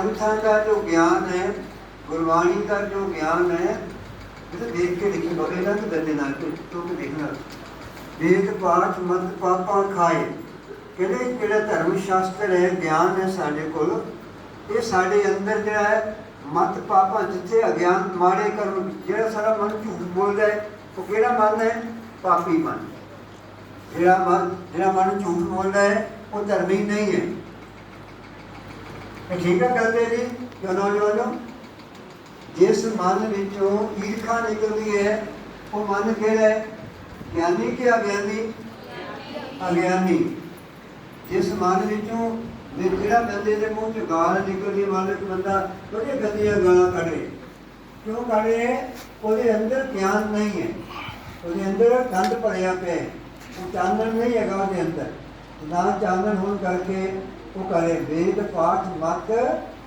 ਗ੍ਰੰਥਾਂ ਦਾ ਜੋ ਗਿਆਨ ਹੈ, ਗੁਰਬਾਣੀ ਦਾ ਜੋ ਗਿਆਨ ਹੈ, ਇਹ ਦੇਖ ਕੇ ਲਿਖੀ ਬੋਲੇ ਨਾ ਕਿ ਦੰਦੇ ਨਾਲ ਤੂੰ ਤੂੰ ਦੇਖਣਾ ਵੇਦ ਪਾਠ, ਮਤ ਪਾਪਾਂ ਖਾਏ। ਕਹਿੰਦੇ ਜਿਹੜਾ ਧਰਮ ਸ਼ਾਸਤਰ ਹੈ, ਗਿਆਨ ਹੈ ਸਾਡੇ ਕੋਲ? ਇਹ ਸਾਡੇ ਅੰਦਰ ਜਿਹੜਾ ਹੈ, ਮਤ ਪਾਪਾ ਜਿੱਥੇ ਅਗਿਆਨ ਮਾੜੇ ਕਰਮ ਜਿਹੜਾ ਸਾਡਾ ਮਨ ਝੂਠ ਬੋਲਦਾ ਹੈ, ਉਹ ਕਿਹੜਾ ਮਨ ਹੈ? ਪਾਪੀ ਮਨ। ਜਿਹੜਾ ਮਨ ਜਿਹੜਾ ਮਨ ਝੂਠ ਬੋਲਦਾ ਹੈ, ਉਹ ਧਰਮੀ ਨਹੀਂ ਹੈ। ਠੀਕ ਹੈ ਕਰਦੇ ਜੀ ਜੋ ਨੌਜਵਾਨੋ? ਜਿਸ ਮਨ ਵਿੱਚੋਂ ਈਰਖਾ ਨਿਕਲਦੀ ਹੈ ਉਹ ਮਨ ਕਿਹੜਾ ਹੈ? ਗਿਆਨੀ ਕਿ ਅਗਿਆਨੀ? ਅਗਿਆਨੀ। ਜਿਸ ਮਨ ਵਿੱਚੋਂ ਵੀ ਜਿਹੜਾ ਬੰਦੇ ਦੇ ਮੂੰਹ ਚ ਗਾਲ ਨਿਕਲਦੀ ਹੈ, ਮੰਨ ਬੰਦਾ ਬੜੀਆਂ ਗੰਦੀਆਂ ਗਾਲਾਂ ਕੱਢੇ। ਕਿਉਂ ਕੱਢ? ਰਿਹਾ ਹੈ? ਉਹਦੇ ਅੰਦਰ ਗਿਆਨ ਨਹੀਂ ਹੈ। ਉਹਦੇ ਅੰਦਰ ਗੰਦ ਭਰਿਆ ਪਿਆ ਉਹ ਚਾਨਣ ਨਹੀਂ ਹੈਗਾ ਉਹਦੇ ਅੰਦਰ। ਨਾ ਚਾਨਣ ਹੋਣ ਕਰਕੇ ਉਹ ਕਰੇ ਵੇਦ ਪਾਠ ਮਤ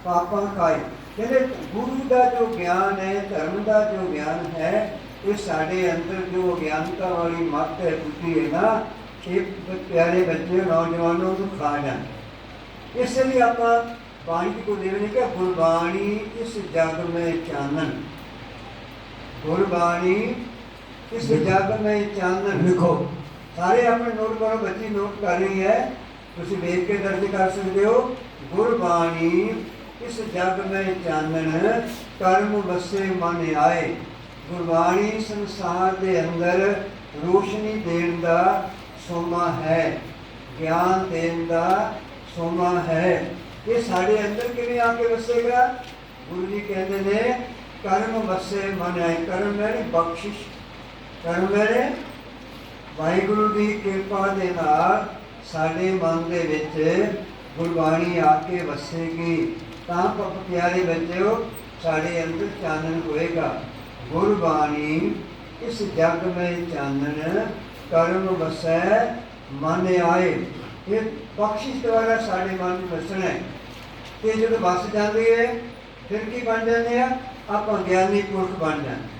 ਪਾਪਾਂ ਖਾਏ। ਕਹਿੰਦੇ ਗੁਰੂ ਦਾ ਜੋ ਗਿਆਨ ਹੈ ਧਰਮ ਦਾ ਜੋ ਗਿਆਨ ਹੈ ਇਹ ਸਾਡੇ ਅੰਦਰ ਜੋ ਗਿਆਨਤਾ ਵਾਲੀ ਮਤ ਹੈ ਬੁੱਧੀ ਹੈ ਨਾ ਇਹ ਪਿਆਰੇ ਬੱਚੇ ਨੌਜਵਾਨੋਂ ਨੂੰ ਖਾ ਜਾਂਦੇ ਇਸ ਲਈ ਆਪਾਂ ਬਾਣੀ ਕੋ ਦੇਵ ਨੇ ਕਿਹਾ ਗੁਰਬਾਣੀ ਇਸ ਜਗ ਮੈਂ ਚਾਨਣ। ਗੁਰਬਾਣੀ ਇਸ ਜਗ ਮੈਂ ਚਾਨਣ। ਲਿਖੋ। ਸਾਰੇ ਆਪਣੇ ਨੋਟ ਕਰੋ ਬੱਚੀ ਨੋਟ ਕਰ ਰਹੀ ਹੈ। ਤੁਸੀਂ ਵੇਖ ਕੇ ਦਰਜ ਕਰ ਸਕਦੇ ਹੋ, ਗੁਰਬਾਣੀ ਇਸ ਜਗ ਮੈਂ ਚਾਨਣ, ਕਰਮ ਵਸੇ ਮਨ ਆਏ। ਗੁਰਬਾਣੀ ਸੰਸਾਰ ਦੇ ਅੰਦਰ ਰੋਸ਼ਨੀ ਦੇਣ ਦਾ ਸੋਮਾ ਹੈ, ਗਿਆਨ ਦੇਣ ਦਾ ਸੋਮਾ ਹੈ। ਇਹ ਸਾਡੇ ਅੰਦਰ ਕਿਵੇਂ ਆ ਕੇ ਵਸੇਗਾ? ਗੁਰੂ ਜੀ ਕਹਿੰਦੇ ਨੇ, ਕਰਮ ਵਸੇ ਮਨ ਆਏ। ਕਰਮ ਹੈ ਬਖਸ਼ਿਸ਼। ਕਰਮ ਹੈ ਵਾਹਿਗੁਰੂ ਦੀ ਕਿਰਪਾ ਦੇ ਨਾਲ ਸਾਡੇ ਮਨ ਦੇ ਵਿੱਚ ਗੁਰਬਾਣੀ ਆ ਕੇ ਵਸੇਗੀ, ਤਾਂ ਪਿਆਰੇ ਬੱਚਿਓ, ਸਾਡੇ ਅੰਦਰ ਚਾਨਣ ਹੋਏਗਾ। ਗੁਰਬਾਣੀ ਇਸ ਜਗ ਵਿੱਚ ਚਾਨਣ, ਕਰਮ ਵਸੈ, ਮਨ ਆਏ। ਇਹ ਬਖਸ਼ਿਸ਼ ਦੁਆਰਾ ਸਾਡੇ ਮਨ ਨੂੰ ਵਸਣਾ ਹੈ। ਤੇ ਜਦੋਂ ਵਸ ਜਾਂਦੀ ਹੈ, ਫਿਰ ਕੀ ਬਣ ਜਾਂਦੇ ਆ? ਆਪਾਂ ਗਿਆਨੀ ਪੁਰਖ ਬਣ ਜਾਂਦੇ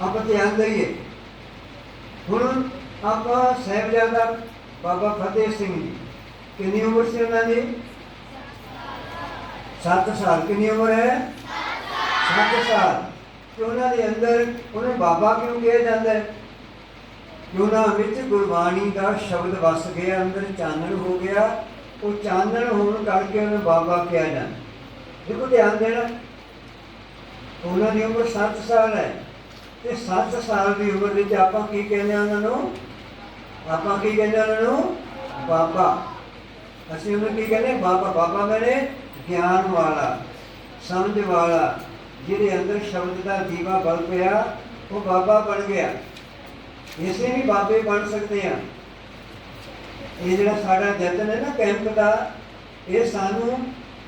ਆਪਾਂ ਧਿਆਨ ਦਈਏ। ਹੁਣ ਆਪਾਂ ਸਾਹਿਬਜ਼ਾਦਾ ਬਾਬਾ ਫਤਿਹ ਸਿੰਘ ਜੀ। ਕਿੰਨੀ ਉਮਰ ਸੀ ਉਹਨਾਂ ਦੀ? 7 ਸਾਲ। ਕਿੰਨੀ ਉਮਰ ਹੈ? 7 ਸਾਲ। ਤੇ ਉਹਨਾਂ ਦੇ ਅੰਦਰ ਉਹਨੂੰ ਬਾਬਾ ਕਿਉਂ ਕਿਹਾ ਜਾਂਦਾ ਹੈ? ਕਿ ਉਹਨਾਂ ਵਿੱਚ ਗੁਰਬਾਣੀ ਦਾ ਸ਼ਬਦ ਵਸ ਗਿਆ, ਅੰਦਰ ਚਾਨਣ ਹੋ ਗਿਆ। ਉਹ ਚਾਨਣ ਹੋਣ ਕਰਕੇ ਉਹਨੂੰ ਬਾਬਾ ਕਿਹਾ ਜਾਂਦਾ ਦੇਖੋ ਧਿਆਨ ਦੇਣਾ। ਉਹਨਾਂ ਦੀ ਉਮਰ 7 ਸਾਲ ਹੈ। ਤੇ 7 ਸਾਲ ਦੀ ਉਮਰ ਵਿੱਚ ਆਪਾਂ ਕੀ ਕਹਿੰਦੇ ਆ ਉਹਨਾਂ ਨੂੰ? ਆਪਾਂ ਕੀ ਕਹਿੰਦੇ ਉਹਨਾਂ ਨੂੰ? ਬਾਬਾ। ਅਸੀਂ ਉਹਨੂੰ ਕੀ ਕਹਿੰਦੇ? ਬਾਬਾ। ਬਾਬਾ ਮੇਰੇ ਗਿਆਨ ਵਾਲਾ, ਸਮਝ ਵਾਲਾ, ਜਿਹਦੇ ਅੰਦਰ ਸ਼ਬਦ ਦਾ ਦੀਵਾ ਬਲ ਪਿਆ, ਉਹ ਬਾਬਾ ਬਣ ਗਿਆ। ਇਸੇ ਵੀ ਬਾਬੇ ਬਣ ਸਕਦੇ ਆ। ਇਹ ਜਿਹੜਾ ਸਾਡਾ ਯਤਨ ਹੈ ਨਾ ਕੈਂਪ ਦਾ, ਇਹ ਸਾਨੂੰ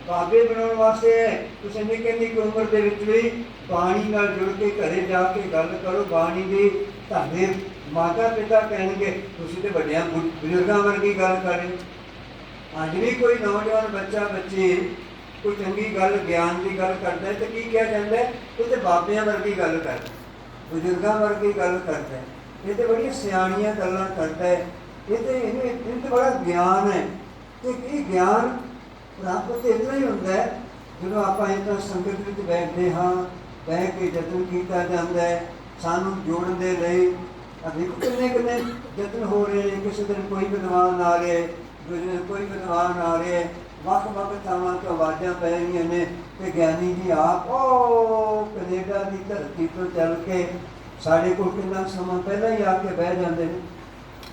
ਬਾਬੇ ਬਣਾਉਣ ਵਾਸਤੇ ਹੈ। ਤੁਸੀਂ ਨਿੱਕੇ ਨਿੱਕੀ ਉਮਰ ਦੇ ਵਿੱਚ ਵੀ ਬਾਣੀ ਨਾਲ ਜੁੜ ਕੇ ਘਰੇ ਜਾ ਕੇ ਗੱਲ ਕਰੋ, ਬਾਣੀ ਦੀ ਤੁਹਾਡੇ ਮਾਤਾ ਪਿਤਾ ਕਹਿਣਗੇ, ਤੁਸੀਂ ਤੇ ਵੱਡਿਆਂ ਬਜ਼ੁਰਗਾਂ ਵਰਗੀ ਗੱਲ ਕਰ ਰਹੇ ਹੋ। ਅੱਜ ਵੀ ਕੋਈ ਨੌਜਵਾਨ ਬੱਚਾ, ਬੱਚੀ ਕੋਈ ਚੰਗੀ ਗੱਲ, ਗਿਆਨ ਦੀ ਗੱਲ ਕਰਦਾ ਹੈ ਤੇ ਕੀ ਕਿਹਾ ਜਾਂਦਾ ਇਹ ਤੇ ਬਾਬਿਆਂ ਵਰਗੀ ਗੱਲ ਕਰਦਾ ਬਜ਼ੁਰਗਾਂ ਵਰਗੀ ਗੱਲ ਕਰਦਾ ਇਹ ਤੇ ਬੜੀਆਂ ਸਿਆਣੀਆਂ ਗੱਲਾਂ ਕਰਦਾ ਹੈ। ਇਹ ਤੇ ਇਹਨੂੰ ਇਹ ਤੇ ਬੜਾ ਗਿਆਨ ਹੈ। ਤੇ ਇਹ ਗਿਆਨ ਪ੍ਰਾਪਤ ਇਤਨਾ ਹੀ ਹੁੰਦਾ ਹੈ, ਜਦੋਂ ਆਪਾਂ ਇਹ ਸੰਗਤ ਵਿੱਚ ਬੈਠਦੇ ਹਾਂ, ਬਹਿ ਕੇ ਯਤਨ ਕੀਤਾ ਜਾਂਦਾ ਹੈ, ਸਾਨੂੰ ਜੋੜਨ ਦੇ ਲਈ ਆ ਦੇਖੋ ਕਿੰਨੇ ਕਿੰਨੇ ਯਤਨ ਹੋ ਰਹੇ ਨੇ, ਕਿਸੇ ਦਿਨ ਕੋਈ ਵਿਦਵਾਨ ਆ ਰਿਹਾ, ਦੂਜੇ ਦਿਨ ਕੋਈ ਵਿਦਵਾਨ ਆ ਰਿਹਾ, ਵੱਖ ਵੱਖ ਥਾਵਾਂ ਤੋਂ ਆਵਾਜ਼ਾਂ ਪੈ ਰਹੀਆਂ ਨੇ ਕਿ ਗਿਆਨੀ ਜੀ ਆਪ, ਉਹ ਕੈਨੇਡਾ ਦੀ ਧਰਤੀ ਤੋਂ ਚੱਲ ਕੇ ਸਾਡੇ ਕੋਲ ਕਿੰਨਾ ਸਮਾਂ ਪਹਿਲਾਂ ਹੀ ਆ ਕੇ ਬਹਿ ਜਾਂਦੇ ਨੇ।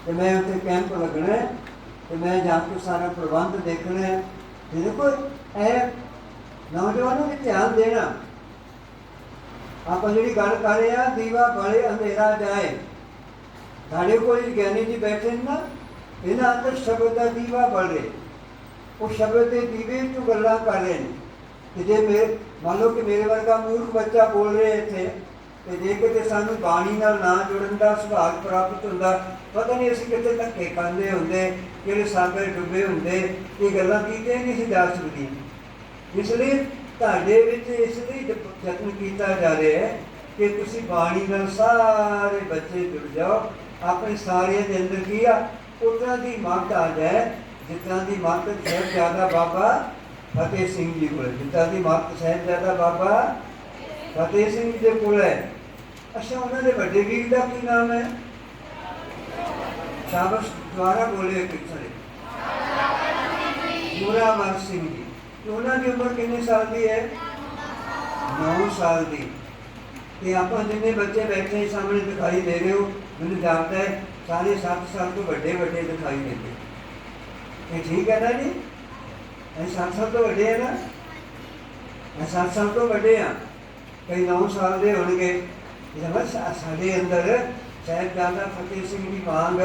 ਤੇ ਮੈਂ ਉੱਥੇ ਕੈਂਪ ਲੱਗਣਾ ਹੈ ਤੇ ਮੈਂ ਜਾ ਕੇ ਸਾਰਾ ਪ੍ਰਬੰਧ ਦੇਖਣਾ ਹੈ। ਤੇ ਦੇਖੋ, ਇਹ ਨੌਜਵਾਨਾਂ ਨੇ ਧਿਆਨ ਦੇਣਾ। ਆਪਾਂ ਜਿਹੜੀ ਗੱਲ ਕਰ ਰਹੇ ਆ ਦੀਵਾ ਬਲੇ ਅੰਧੇਰਾ ਜਾਏ। ਸਾਡੇ ਕੋਲ ਗਿਆਨੀ ਜੀ ਬੈਠੇ ਨੇ ਨਾ, ਇਹਨਾਂ ਅੰਦਰ ਸ਼ਬਦ ਦਾ ਦੀਵਾ ਬਲ ਰਿਹਾ। ਉਹ ਸ਼ਬਦ ਦੇ ਦੀਵੇ ਤੋਂ ਗੱਲਾਂ ਕਰ ਰਹੇ ਨੇ। ਕਿ ਜੇ ਮੇਰੇ ਮੰਨ ਲਓ ਕਿ ਮੇਰੇ ਵਰਗਾ ਮੂਰਖ ਬੱਚਾ ਬੋਲ ਰਿਹਾ ਇੱਥੇ, ਤੇ ਜੇ ਕਿਤੇ ਸਾਨੂੰ ਬਾਣੀ ਨਾਲ ਨਾ ਜੁੜਨ ਦਾ ਸੁਭਾਗ ਪ੍ਰਾਪਤ ਹੁੰਦਾ, ਪਤਾ ਨਹੀਂ ਅਸੀਂ ਕਿਤੇ ਧੱਕੇ ਖਾਂਦੇ ਹੁੰਦੇ, ਕਿਹੜੇ ਸਾਗਰ ਡੁੱਬੇ ਹੁੰਦੇ, ਇਹ ਗੱਲਾਂ ਕੀਤੀਆਂ ਨਹੀਂ ਸੀ ਦੱਸ ਸਕਦੀਆਂ। ਇਸ ਲਈ ਤੁਹਾਡੇ ਵਿੱਚ ਇਸ ਲਈ ਯਤਨ ਕੀਤਾ ਜਾ ਰਿਹਾ ਹੈ ਕਿ ਤੁਸੀਂ ਬਾਣੀ ਨਾਲ ਸਾਰੇ ਬੱਚੇ ਜੁੜ ਜਾਓ। ਆਪਣੇ ਸਾਰਿਆਂ ਦੇ ਅੰਦਰ ਕੀ ਆ? ਉਤਨਾ ਦੀ ਮੱਤ ਆ ਜਾਏ ਜਿਤਨਾ ਦੀ ਮੱਤ ਹੈ ਜ਼ਿਆਦਾ ਬਾਬਾ ਫਤਿਹ ਸਿੰਘ ਜੀ ਕੋਲ ਜਿੱਦਾਂ ਦੀ ਮਾਤ ਸਾਹਿਬਜ਼ਾਦਾ ਬਾਬਾ ਫਤਿਹ ਸਿੰਘ ਜੀ ਦੇ ਕੋਲ ਹੈ। ਅੱਛਾ, ਉਹਨਾਂ ਦੇ ਵੱਡੇ ਵੀਰ ਦਾ ਕੀ ਨਾਮ ਹੈ? ਸ਼ਾਬਸ਼ ਦੁਆਰਾ ਬੋਲੇ ਕਿਛੜੇ ਜੋਰਾਵਰ ਸਿੰਘ ਜੀ। ਉਹਨਾਂ ਦੀ ਉਮਰ ਕਿੰਨੇ ਸਾਲ ਦੀ ਹੈ? 9 ਸਾਲ ਦੀ। ਤੇ ਆਪਾਂ ਜਿੰਨੇ ਬੱਚੇ ਬੈਠੇ ਸਾਹਮਣੇ ਦਿਖਾਈ ਦੇ ਰਹੇ ਹੋ ਮੈਨੂੰ ਜਾਪਦਾ ਹੈ, ਸਾਰੇ ਸੱਤ ਸਾਲ ਤੋਂ ਵੱਡੇ ਵੱਡੇ ਦਿਖਾਈ ਦਿੰਦੇ। ਇਹ ਠੀਕ ਹੈ ਨਾ ਜੀ? ਇਹ 7 ਸਾਲ ਤੋਂ ਵੱਡੇ ਹੈ ਨਾ? ਇਹ 7 ਸਾਲ ਤੋਂ ਵੱਡੇ ਆ ਕਈ 9 ਸਾਲ ਦੇ ਹੋਣਗੇ। ਇਹ ਸਾਡੇ ਅੰਦਰ ਸਾਹਿਬਜ਼ਾਦਾ ਫਤਿਹ ਸਿੰਘ ਦੀ ਵਾਂਗ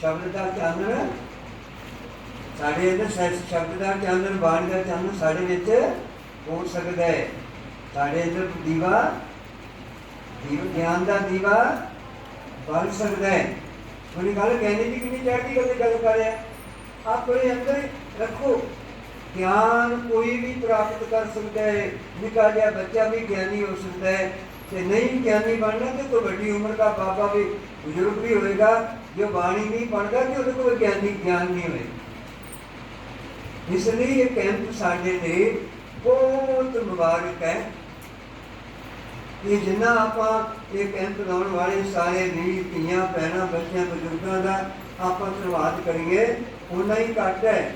ਸ਼ਬਦ ਦਾ ਚਾਨਣ, ਸਾਡੇ ਅੰਦਰ ਸ਼ਬਦ ਦਾ ਚਾਨਣ, ਬਾਣੀ ਦਾ ਚਾਨਣ ਸਾਡੇ ਵਿੱਚ ਹੋ ਸਕਦਾ ਹੈ। ਸਾਡੇ ਅੰਦਰ ਦੀਵਾ, ਦੀਵ, ਗਿਆਨ ਦਾ ਦੀਵਾ ਬਣ ਸਕਦਾ ਹੈ। ਉਹਨੇ ਗੱਲ ਕਹਿੰਦੀ ਜੀ ਕਿੰਨੀ ਚੜ੍ਹਦੀ ਗੱਲ ਦੀ ਗੱਲ ਕਰ ਰਿਹਾ। ਆਪਣੇ ਅੰਦਰ ਰੱਖੋ। ਗਿਆਨ ਕੋਈ ਵੀ ਪ੍ਰਾਪਤ ਕਰ ਸਕਦਾ ਹੈ। ਨਿੱਕਾ ਜਿਹਾ ਬੱਚਾ ਵੀ ਗਿਆਨੀ ਹੋ ਸਕਦਾ ਹੈ। ਤੇ ਨਹੀਂ ਗਿਆਨੀ ਬਣਨਾ ਤੇ ਕੋਈ ਵੱਡੀ ਉਮਰ ਦਾ ਬਾਬਾ ਵੀ ਬਜ਼ੁਰਗ ਵੀ ਹੋਏਗਾ। ਜੋ ਬਾਣੀ ਨਹੀਂ ਪੜਦਾ ਤੇ ਉਹਦੇ ਕੋਲ ਗਿਆਨੀ ਗਿਆਨ ਨਹੀਂ ਹੋਏਗਾ। ਇਸ ਲਈ ਇਹ ਕੈਂਪ ਸਾਡੇ ਲਈ ਬਹੁਤ ਮੁਬਾਰਕ ਹੈ। ਇਹ ਜਿੰਨਾ ਆਪਾਂ ਇਹ ਕੈਂਪ ਲਾਉਣ ਵਾਲੇ ਸਾਰੇ ਵੀਰ ਧੀਆਂ, ਭੈਣਾਂ, ਬੱਚਿਆਂ, ਬਜ਼ੁਰਗਾਂ ਦਾ ਆਪਾਂ ਧੰਨਵਾਦ ਕਰੀਏ ਉਨਾ ਹੀ ਘੱਟ ਹੈ।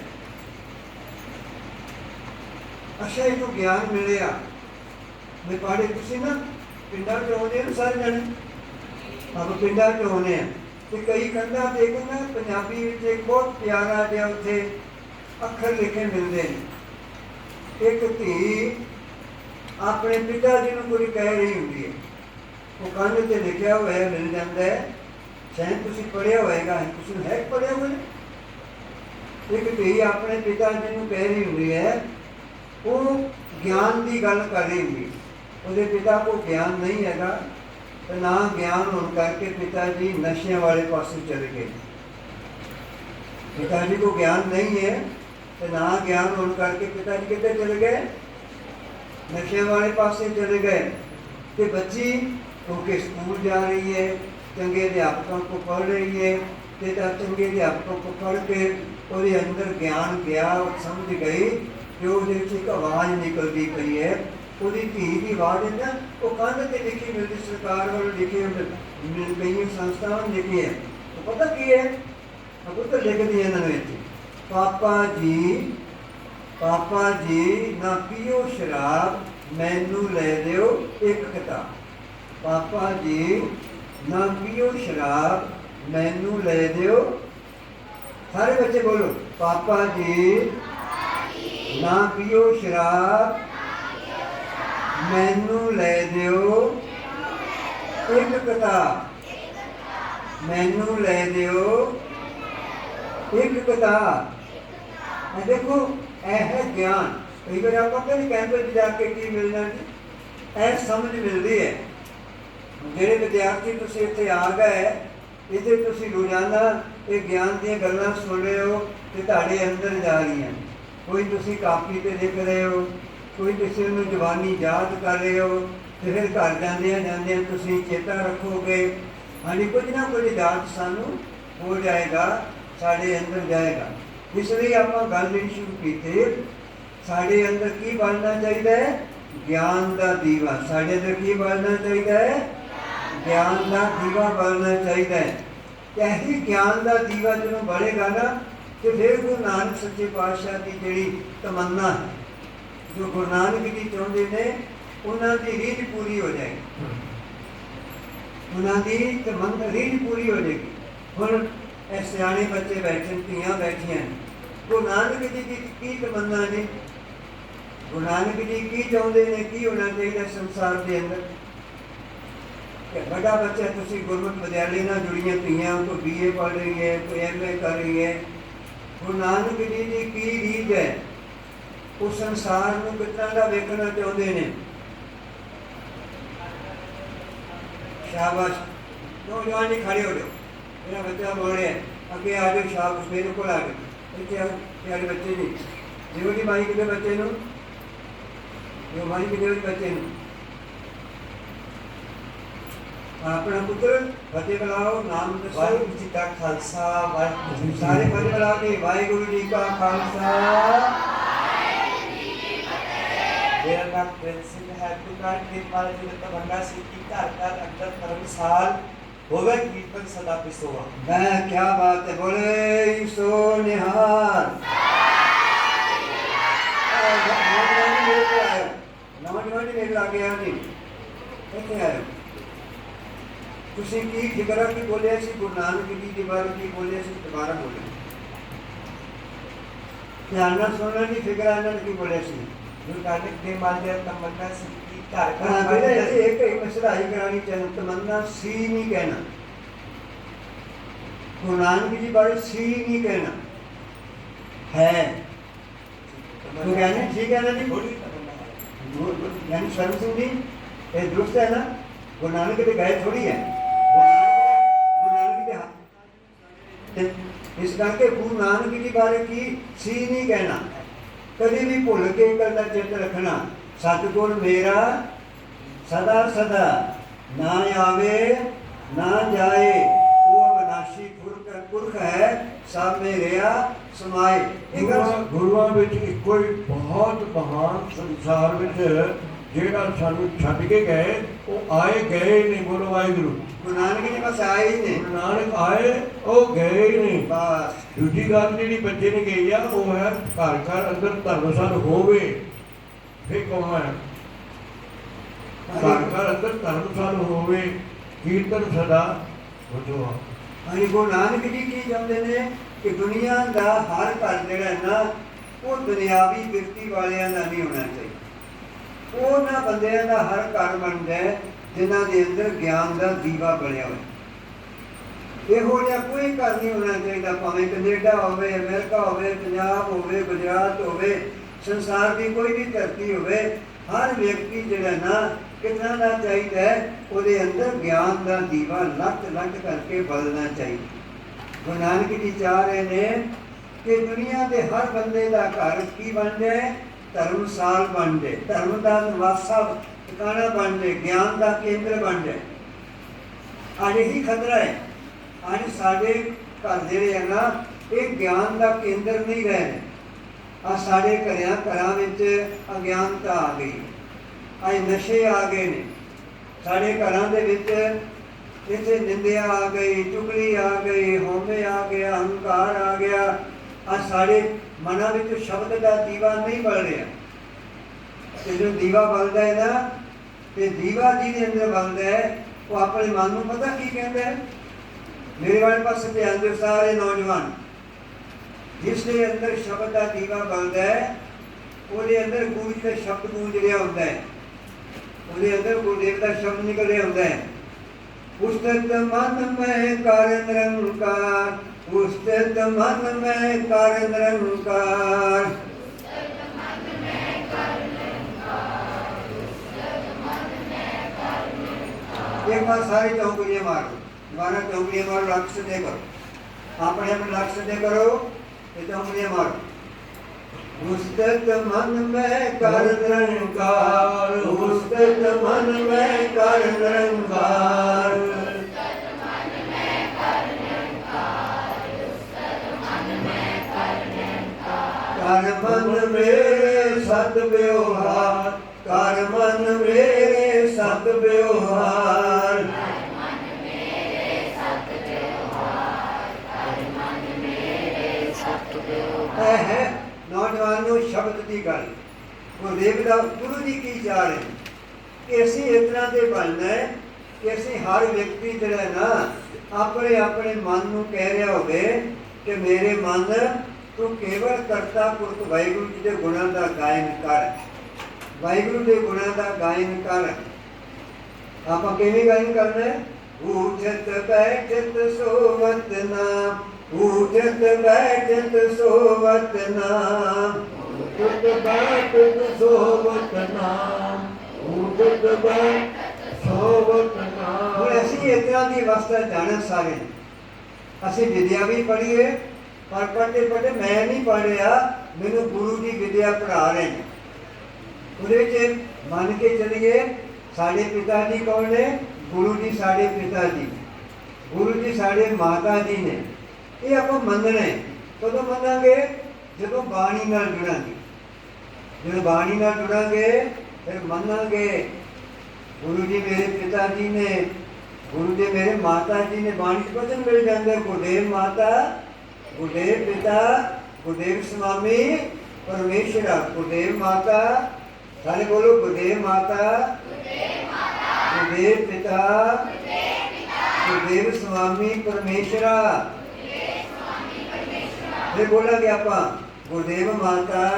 ਅੱਛਾ ਇਹ ਨੂੰ ਗਿਆਨ ਮਿਲਿਆ। ਮੈਂ ਪੜ੍ਹੇ ਤੁਸੀਂ ਨਾ ਪਿੰਡਾਂ ਚ ਆਉਂਦੇ ਨੇ ਸਾਰੇ ਜਣੇ? ਆਪਾਂ ਪਿੰਡਾਂ ਚ ਆਉਂਦੇ ਆ। ਤੇ ਕਈ ਕੰਧਾਂ ਤੇ ਨਾ ਪੰਜਾਬੀ ਵਿੱਚ ਇੱਕ ਬਹੁਤ ਪਿਆਰਾ ਜਿਹਾ ਉੱਥੇ ਅੱਖਰ ਲਿਖੇ ਮਿਲਦੇ ਨੇ। ਇੱਕ ਧੀ ਆਪਣੇ ਪਿਤਾ ਜੀ ਨੂੰ ਕੋਈ ਕਹਿ ਰਹੀ ਹੁੰਦੀ ਹੈ। ਉਹ ਕੰਧ ਤੇ ਲਿਖਿਆ ਹੋਇਆ ਮਿਲ ਜਾਂਦਾ ਹੈ। ਸ਼ਾਇਦ ਤੁਸੀਂ ਪੜਿਆ ਹੋਏਗਾ ਤੁਸੀਂ ਹੈ ਪੜਿਆ ਹੋਇਆ ਇੱਕ ਧੀ ਆਪਣੇ ਪਿਤਾ ਜੀ ਨੂੰ ਕਹਿ ਰਹੀ ਹੁੰਦੀ ਹੈ, ਉਹ ਗਿਆਨ ਦੀ ਗੱਲ ਕਰ ਰਹੀ ਹੁੰਦੀ ਉਹਦੇ ਪਿਤਾ ਕੋਲ ਗਿਆਨ ਨਹੀਂ ਹੈਗਾ, ਤੇ ਨਾ ਗਿਆਨ ਹੋਣ ਕਰਕੇ ਪਿਤਾ ਜੀ ਨਸ਼ਿਆਂ ਵਾਲੇ ਪਾਸੇ ਚਲੇ ਗਏ। ਪਿਤਾ ਜੀ ਕੋ ਗਿਆਨ ਨਹੀਂ ਹੈ, ਤੇ ਨਾ ਗਿਆਨ ਹੋਣ ਕਰਕੇ ਪਿਤਾ ਜੀ ਕਿੱਥੇ ਚਲੇ ਗਏ? ਨਸ਼ੇ ਵਾਲੇ ਪਾਸੇ ਚਲੇ ਗਏ। ਤੇ ਬੱਚੀ ਕਿਉਂਕਿ ਸਕੂਲ ਜਾ ਰਹੀ ਹੈ, ਚੰਗੇ ਅਧਿਆਪਕਾਂ ਕੋ ਪੜ੍ਹ ਰਹੀ ਹੈ ਤੇ ਤਾਂ ਚੰਗੇ ਅਧਿਆਪਕਾਂ ਕੋ ਪੜ੍ਹ ਕੇ ਉਹਦੇ ਅੰਦਰ ਗਿਆਨ ਗਿਆ, ਉਹ ਸਮਝ ਗਈ ਕਿ ਉਹਦੇ ਵਿੱਚ ਇੱਕ ਆਵਾਜ਼ ਨਿਕਲਦੀ ਪਈ ਹੈ। ਉਹਦੀ ਧੀ ਦੀ ਆਵਾਜ਼ ਹੈ ਨਾ, ਉਹ ਕੰਧ ਤੇ ਲਿਖੀ ਮਿਲਦੀ ਸਰਕਾਰ ਵੱਲੋਂ ਲਿਖੀ ਮਿਲ ਪਈ ਸੰਸਥਾਵਾਂ ਨੇ ਲਿਖੀ ਹੈ। ਉਹ ਪਤਾ ਕੀ ਹੈ? ਉਹ ਤਾਂ ਲਿਖਦੀ ਹੈ ਇਹਨਾਂ ਵਿੱਚ। ਪਾਪਾ ਜੀ ਪਾਪਾ ਜੀ ਨਾ ਪੀਓ ਸ਼ਰਾਬ, ਮੈਨੂੰ ਲੈ ਦਿਓ ਇੱਕ ਕਿਤਾਬ। ਪਾਪਾ ਜੀ ਨਾ ਪੀਓ ਸ਼ਰਾਬ, ਮੈਨੂੰ ਲੈ ਦਿਓ। ਸਾਰੇ ਬੱਚੇ ਬੋਲੋ, ਪਾਪਾ ਜੀ ਨਾ ਪੀਓ ਸ਼ਰਾਬ, ਮੈਨੂੰ ਲੈ ਦਿਓ ਇੱਕ ਕਿਤਾਬ। ਮੈਨੂੰ ਲੈ ਦਿਓ ਇੱਕ ਕਿਤਾਬ। ਇਹ ਦੇਖੋ ਇਹ ਹੈ ਗਿਆਨ। ਕਈ ਵਾਰ ਆਪਾਂ ਕਹਿੰਦੇ ਕੈਂਪ ਵਿੱਚ ਜਾ ਕੇ ਕੀ ਮਿਲਣਾ ਜੀ। ਇਹ ਸਮਝ ਮਿਲਦੀ ਹੈ। ਜਿਹੜੇ ਵਿਦਿਆਰਥੀ ਤੁਸੀਂ ਇੱਥੇ ਆ ਗਏ, ਇਹਦੇ ਤੁਸੀਂ ਰੋਜ਼ਾਨਾ ਇਹ ਗਿਆਨ ਦੀਆਂ ਗੱਲਾਂ ਸੁਣ ਰਹੇ ਹੋ ਤੇ ਤੁਹਾਡੇ ਅੰਦਰ ਜਾ ਰਹੀਆਂ ਕੋਈ ਤੁਸੀਂ ਕਾਪੀ ਤੇ ਲਿਖ ਰਹੇ ਹੋ, ਕੋਈ ਕਿਸੇ ਨੂੰ ਜਵਾਨੀ ਯਾਦ ਕਰ ਰਹੇ ਹੋ, ਤੇ ਫਿਰ ਘਰ ਜਾਂਦਿਆਂ ਜਾਂਦਿਆਂ ਤੁਸੀਂ ਚੇਤਾ ਰੱਖੋਗੇ। ਹਾਂਜੀ, ਕੁਝ ਨਾ ਕੁਝ ਯਾਦ ਸਾਨੂੰ ਹੋ ਜਾਏਗਾ, ਸਾਡੇ ਅੰਦਰ ਜਾਏਗਾ। ਇਸ ਲਈ ਆਪਾਂ ਗੱਲ ਇਹ ਸ਼ੁਰੂ ਕੀਤੀ ਸਾਡੇ ਅੰਦਰ ਕੀ ਬਣਨਾ ਚਾਹੀਦਾ ਹੈ? ਗਿਆਨ ਦਾ ਦੀਵਾ। ਸਾਡੇ ਅੰਦਰ ਕੀ ਬਣਨਾ ਚਾਹੀਦਾ ਹੈ? ਗਿਆਨ ਦਾ ਦੀਵਾ ਬਣਨਾ ਚਾਹੀਦਾ ਹੈ। ਇਹੀ ਗਿਆਨ ਦਾ ਦੀਵਾ ਜਦੋਂ ਬਲੇਗਾ ਨਾ ਤੇ ਫਿਰ ਗੁਰੂ ਨਾਨਕ ਸੱਚੇ ਪਾਤਸ਼ਾਹ ਦੀ ਜਿਹੜੀ ਤਮੰਨਾ ਜੋ ਗੁਰੂ ਨਾਨਕ ਜੀ ਚਾਹੁੰਦੇ ਨੇ ਉਹਨਾਂ ਦੀ ਰੀਝ ਪੂਰੀ ਹੋ ਜਾਏਗੀ। ਉਹਨਾਂ ਦੀ ਤਮੰਨਾ ਰੀਝ ਪੂਰੀ ਹੋ ਜਾਏਗੀ। ਹੁਣ ਇਹ ਸਿਆਣੇ ਬੱਚੇ ਬੈਠੇ, ਧੀਆਂ ਬੈਠੀਆਂ ਨੇ। ਗੁਰੂ ਨਾਨਕ ਜੀ ਦੀ ਕੀ ਤਮੰਨਾ ਨੇ? ਗੁਰੂ ਨਾਨਕ ਜੀ ਕੀ ਚਾਹੁੰਦੇ ਨੇ? ਕੀ ਹੋਣਾ ਚਾਹੀਦਾ ਸੰਸਾਰ ਦੇ ਅੰਦਰ? ਕਿ ਵੱਡਾ ਬੱਚਾ, ਤੁਸੀਂ ਗੁਰਮਤਿ ਵਿਦਿਆਲੇ ਨਾਲ ਜੁੜੀਆਂ ਧੀਆਂ ਕੋਈ ਬੀਏ ਪੜ੍ਹ ਰਹੀ ਹੈ, ਕੋਈ ਐਮਏ ਕਰ ਰਹੀ ਹੈ। ਗੁਰੂ ਨਾਨਕ ਜੀ ਦੀ ਕੀ ਰੀਤ ਹੈ? ਉਹ ਸੰਸਾਰ ਨੂੰ ਕਿਤਨਾ ਦਾ ਵੇਖਣਾ ਚਾਹੁੰਦੇ ਨੇ? ਸ਼ਾਬਾਸ਼। ਨੌਜਵਾਨ ਜੀ, ਖੜੇ ਹੋ ਜਾਓ। ਮੇਰਾ ਬੱਚਾ ਬੋਲ ਰਿਹਾ ਹੈ, ਅੱਗੇ ਆ ਜਾਓ ਸ਼ਾਬਾਸ਼ ਮੇਰੇ ਕੋਲ ਆ ਗਏ। ਇੱਥੇ ਆ ਪਿਆਰੇ ਬੱਚੇ ਜੀ। ਜਿਉਂ ਦੀ ਮਾਈ ਕਿਤੇ ਬੱਚੇ ਨੂੰ? ਜੋ ਮਾਈ ਕਿਤੇ ਬੱਚੇ ਨੂੰ? ਆਪਣਾ ਪੁੱਤਰ ਫਤਿਹ ਬੁਲਾਓ ਨਾਮ ਦੱਸੋ। ਵਾਹਿਗੁਰੂ ਜੀ ਕਾ ਖਾਲਸਾ ਵਾਹਿਗੁਰੂ ਜੀ ਕੀ ਸਾਰੇ ਫਤਿਹ। ਬੁਲਾ ਕੇ ਵਾਹਿਗੁਰੂ ਜੀ ਕਾ ਖਾਲਸਾ। ਮੇਰਾ ਨਾਮ ਪ੍ਰਿੰਸ ਸਿੰਘ ਹੈ। ਗੁਰਨਾਨ ਕਿਰਪਾਲ ਜੀ ਦਾ ਤਮੰਨਾ ਸੀ ਕਿ ਘਰ ਘਰ ਅੰਦਰ ਧਰਮਸਾਲ ਹੋਵੇ ਕੀਰਤਨ ਸਦਾ ਪਿਸੋਆ मैं क्या बात है बोले सो निहार नौजवान मेरे को आए नौजवान ही मेरे लागे आए नहीं ਕਿੱਥੇ ਆਏ ਤੁਸੀਂ ਕੀ ਫਿਕਰਾ ਕੀ ਬੋਲਿਆ ਸੀ ਗੁਰੂ ਨਾਨਕ ਜੀ ਦੇ ਬਾਰੇ ਕੀ ਬੋਲਿਆ ਸੀ ਦੁਬਾਰਾ ਬੋਲੋ ਧਿਆਨ ਨਾਲ ਸੁਣਨਾ ਨਹੀਂ ਫਿਕਰਾ ਇਹਨਾਂ ਨੇ ਕੀ ਬੋਲਿਆ ਸੀ ਗੁਰੂ ਨਾਨਕ ਦੇਵ ਮਹਾਰਾਜ ਦਾ ਤਮੰਨਾ ਸੀ ਕਿ ਘਰ ਘਰ ਹਾਂ ਅੰਦਰ ਇੱਥੇ ਇੱਕ ਇੱਕ ਮਸਲਾਈ ਕਰਾਣੀ ਚਾਹੀਦੀ ਤਮੰਨਾ ਸੀ ਨਹੀਂ ਕਹਿਣਾ। ਗੁਰੂ ਨਾਨਕ ਜੀ ਬਾਰੇ ਸੀ ਨਹੀਂ ਕਹਿਣਾ। ਹੈ। ਤੂੰ ਕਹਿੰਦੇ ਠੀਕ ਹੈ। ਨਾ ਜੀ ਯਾਨੀ ਸਰਬ ਸਿੰਘ ਜੀ ਇਹ ਦੁਰਸਤ ਹੈ ਨਾ? ਗੁਰੂ ਨਾਨਕ ਦੇ ਗਏ ਥੋੜੀ ਹੈ। ਗੁਰੂ ਨਾਨਕ ਦੇ ਹੱਥ ਇਸ ਕਰਕੇ ਗੁਰੂ ਨਾਨਕ ਜੀ ਬਾਰੇ ਕੀ ਸੀ ਨਹੀਂ ਕਹਿਣਾ? ਕਦੇ ਵੀ ਭੁੱਲ ਕੇ ਦਾ ਚਿੱਤ ਰੱਖਣਾ। ਸਤਿਗੁਰ ਮੇਰਾ ਸਦਾ ਸਦਾ ਨਾ ਆਵੇ ਨਾ ਜਾਏ। ਉਹ ਅਵਨਾਸ਼ੀ ਪੁਰਖ ਪੁਰਖ ਹੈ ਸਭ ਮੇਰਿਆ ਸਮਾਏ। ਇਹ ਗੁਰੂਆਂ ਵਿੱਚ ਇੱਕੋ ਹੀ ਬਹੁਤ ਮਹਾਨ ਸੰਸਾਰ ਵਿੱਚ ਜਿਹੜਾ ਸਾਨੂੰ ਛੱਡ ਕੇ ਗਏ ਉਹ ਆਏ ਗਏ ਨਹੀਂ ਬੋਲੋ ਵਾਹਿਗੁਰੂ। ਗੁਰੂ ਨਾਨਕ ਜੀ ਬਸ ਆਏ ਹੀ ਨੇ। ਗੁਰੂ ਨਾਨਕ ਆਏ ਉਹ ਗਏ ਹੀ ਨਹੀਂ। ਬਸ। ਦੂਜੀ ਗੱਲ ਜਿਹੜੀ ਬੱਚੇ ਨੇ ਕਹੀ ਆ ਉਹ ਹੈ ਘਰ ਘਰ ਅੰਦਰ ਧਰਮਸਰ ਹੋਵੇ। ਫੇ ਕੌਣ ਹੈ ਘਰ ਅੰਦਰ ਧਰਮਸਰ ਹੋਵੇ, ਕੀਰਤਨ ਸਦਾ ਵਧੋ ਹਾਂਜੀ, ਗੁਰੂ ਨਾਨਕ ਜੀ ਕੀ ਚਾਹੁੰਦੇ ਨੇ ਕਿ ਦੁਨੀਆ ਦਾ ਹਰ ਘਰ ਜਿਹੜਾ ਨਾ, ਉਹ ਦੁਨਿਆਵੀ ਕਿਰਤੀ ਵਾਲਿਆਂ ਦਾ ਨਹੀਂ ਹੋਣਾ ਚਾਹੀਦਾ। ਉਹਨਾਂ ਬੰਦਿਆਂ ਦਾ ਹਰ ਘਰ ਬਣਦਾ ਜਿਨ੍ਹਾਂ ਦੇ ਅੰਦਰ ਗਿਆਨ ਦਾ ਦੀਵਾ ਬਣਿਆ ਹੋਵੇ ਇਹੋ ਜਿਹਾ ਕੋਈ ਘਰ ਨਹੀਂ ਹੋਣਾ ਚਾਹੀਦਾ, ਭਾਵੇਂ ਕੈਨੇਡਾ ਹੋਵੇ, ਅਮਰੀਕਾ ਹੋਵੇ, ਪੰਜਾਬ ਹੋਵੇ, ਗੁਜਰਾਤ ਹੋਵੇ ਸੰਸਾਰ ਦੀ ਕੋਈ ਵੀ ਧਰਤੀ ਹੋਵੇ, ਹਰ ਵਿਅਕਤੀ ਜਿਹੜਾ ਨਾ ਕਿਤਨਾ ਦਾ ਚਾਹੀਦਾ ਹੈ, ਉਹਦੇ ਅੰਦਰ ਗਿਆਨ ਦਾ ਦੀਵਾ ਲੱਤ ਲੱਟ ਕਰਕੇ ਬਲਣਾ ਚਾਹੀਦਾ ਗੁਰੂ ਨਾਨਕ ਜੀ ਚਾਹ ਰਹੇ ਨੇ ਕਿ ਦੁਨੀਆ ਦੇ ਹਰ ਬੰਦੇ ਦਾ ਘਰ ਕੀ ਬਣ ਜਾਏ? ਧਰਮਸਾਲ ਬਣ ਜਾਏ। ਧਰਮ ਦਾ ਨਿਵਾਸਾ ਟਿਕਾਣਾ ਬਣ ਜਾਏ। ਗਿਆਨ ਦਾ ਕੇਂਦਰ ਬਣ ਜਾਏ। ਅੱਜ ਇਹੀ ਖਤਰਾ ਹੈ। ਅੱਜ ਸਾਡੇ ਘਰ ਜਿਹੜੇ ਆ ਨਾ, ਇਹ ਗਿਆਨ ਦਾ ਕੇਂਦਰ ਨਹੀਂ ਰਹੇ। ਆ ਸਾਡੇ ਘਰਿਆਂ ਘਰਾਂ ਵਿੱਚ ਅਗਿਆਨਤਾ ਆ ਗਈ। ਅੱਜ ਨਸ਼ੇ ਆ ਗਏ ਨੇ। ਸਾਡੇ ਘਰਾਂ ਦੇ ਵਿੱਚ ਇੱਥੇ ਨਿੰਦਿਆ ਆ ਗਈ, ਚੁਗਲੀ ਆ ਗਈ, ਹਉਮੈ ਆ ਗਿਆ, ਹੰਕਾਰ ਆ ਗਿਆ। ਆ ਸਾਡੇ ਮਨਾਂ ਵਿੱਚ ਸ਼ਬਦ ਦਾ ਦੀਵਾ ਨਹੀਂ ਬਲ ਰਿਹਾ। ਤੇ ਜੋ ਦੀਵਾ ਬਲਦਾ ਹੈ ਨਾ, ਤੇ ਦੀਵਾ ਜਿਹਦੇ ਅੰਦਰ ਬਲਦਾ ਹੈ, ਉਹ ਆਪਣੇ ਮਨ ਨੂੰ ਪਤਾ ਕੀ ਕਹਿੰਦਾ ਹੈ? ਮੇਰੇ ਵਾਲੇ ਪਾਸੇ ਧਿਆਨ ਦਿਓ ਸਾਰੇ ਨੌਜਵਾਨ। ਜਿਸ ਦੇ ਅੰਦਰ ਸ਼ਬਦ ਦਾ ਦੀਵਾ ਬਲਦਾ ਹੈ ਉਹਦੇ ਅੰਦਰ ਗੁਰੂ ਜੀ ਦਾ ਸ਼ਬਦ ਗੂੰਜ ਰਿਹਾ ਹੁੰਦਾ ਹੈ ਉਹਦੇ ਅੰਦਰ ਗੁਰਦੇਵ ਦਾ ਸ਼ਬਦ ਨਿਕਲ ਰਿਹਾ ਹੁੰਦਾ ਹੈ ਉਸਤਤ ਮਨ ਮੈਂ ਕਰ ਨਿਰੰਕਾਰ ਉਸਤਤ ਮਨ ਮੈਂ ਕਰ ਨਿਰੰਕਾਰ एक बार सारी चौकड़ियां मारो दोबारा चौकड़ियां मारो लक्ष्य दे करो अपने अपने लक्ष्य दे करो ਇਹ ਤਾਂ ਹੁਣੇ ਮਾਰ ਮੁਸਤਕ ਮਨ ਮੈਂ ਕਰ ਨਿਰੰਕਾਰ। ਮੁਸਤਕ ਮਨ ਮੈਂ ਕਰ ਨਿਰੰਕਾਰ। ਕਰ ਮਨ ਮੇਰੇ ਸਤ ਵਿਵਹਾਰ। ਕਰ ਮਨ ਮੇਰੇ ਸਤ ਵਿਵਹਾਰ। ਇਹ ਹੈ, ਨੌਜਵਾਨੋ ਸ਼ਬਦ ਦੀ ਗੱਲ। ਗੁਰਦੇਵ ਦਾ ਗੁਰੂ ਜੀ ਕੀ ਚਾਹ ਰਹੇ ਅਸੀਂ ਇਸ ਤਰ੍ਹਾਂ ਦੇ ਬਣਨਾ ਹੈ ਕਿ ਅਸੀਂ ਹਰ ਵਿਅਕਤੀ ਜਿਹੜਾ ਨਾ ਆਪਣੇ ਆਪਣੇ ਮਨ ਨੂੰ ਕਹਿ ਰਿਹਾ ਹੋਵੇ ਕਿ ਮੇਰੇ ਮਨ, ਤੂੰ ਕੇਵਲ ਕਰਤਾ ਪੁਰਖ ਵਾਹਿਗੁਰੂ ਜੀ ਦੇ ਗੁਣਾਂ ਦਾ ਗਾਇਨ ਕਰ। ਵਾਹਿਗੁਰੂ ਦੇ ਗੁਣਾਂ ਦਾ ਗਾਇਨ ਕਰ। ਆਪਾਂ ਕਿਵੇਂ ਗਾਇਨ ਕਰਨਾ ਹੈ? ਉਠਤ ਬੈਠਤ ਸੋਵਤ ਨਾਮ ਉਠਤ ਬੈਠਤ ਸੋਵਤ ਨਾਮ ਉਠਤ ਬੈਠ ਸੋਵਤ ਨਾਮ ਉਠਤ ਬੈਠ ਸੋਵਤ ਹੁਣ ਅਸੀਂ ਇਸ ਤਰ੍ਹਾਂ ਦੀ ਅਵਸਥਾ ਜਾਣਨ ਸਾਰੇ। ਅਸੀਂ ਵਿਦਿਆ ਵੀ ਪੜ੍ਹੀਏ, ਪਰ ਪੜ੍ਹਦੇ ਪੜ੍ਹਦੇ ਮੈਂ ਨਹੀਂ ਪੜ੍ਹਿਆ, ਮੈਨੂੰ ਗੁਰੂ ਜੀ ਵਿਦਿਆ ਪੜ੍ਹਾ ਰਹੇ ਨੇ। ਉਹਦੇ ਵਿੱਚ ਮੰਨ ਕੇ ਚੱਲੀਏ, ਸਾਡੇ ਪਿਤਾ ਜੀ ਕੌਣ ਨੇ? ਗੁਰੂ ਜੀ ਸਾਡੇ ਪਿਤਾ ਜੀ ਗੁਰੂ ਜੀ ਸਾਡੇ ਮਾਤਾ ਜੀ ਨੇ। ਇਹ ਆਪਾਂ ਮੰਨਣਾ ਹੈ ਕਦੋਂ ਮੰਨਾਂਗੇ ਜਦੋਂ ਬਾਣੀ ਨਾਲ ਜੁੜਾਂਗੇ ਜਦੋਂ ਬਾਣੀ ਨਾਲ ਜੁੜਾਂਗੇ ਫਿਰ ਮੰਨਾਂਗੇ ਗੁਰੂ ਜੀ ਮੇਰੇ ਪਿਤਾ ਜੀ ਨੇ ਗੁਰੂ ਜੀ ਮੇਰੇ ਮਾਤਾ ਜੀ ਨੇ ਬਾਣੀ ਚ ਬਚਨ ਮਿਲ ਜਾਂਦੇ ਗੁਰਦੇਵ ਮਾਤਾ ਗੁਰਦੇਵ ਪਿਤਾ ਗੁਰਦੇਵ ਸੁਆਮੀ ਪਰਮੇਸ਼ਰ ਗੁਰਦੇਵ ਮਾਤਾ ਸਾਰੇ ਬੋਲੋ ਗੁਰਦੇਵ ਮਾਤਾ ਗੁਰਦੇਵ ਪਿਤਾ ਗੁਰਦੇਵ ਸੁਆਮੀ ਪਰਮੇਸ਼ਰਾ ਫਿਰ ਬੋਲਾਂਗੇ ਆਪਾਂ। ਗੁਰਦੇਵ ਮਾਤਾ,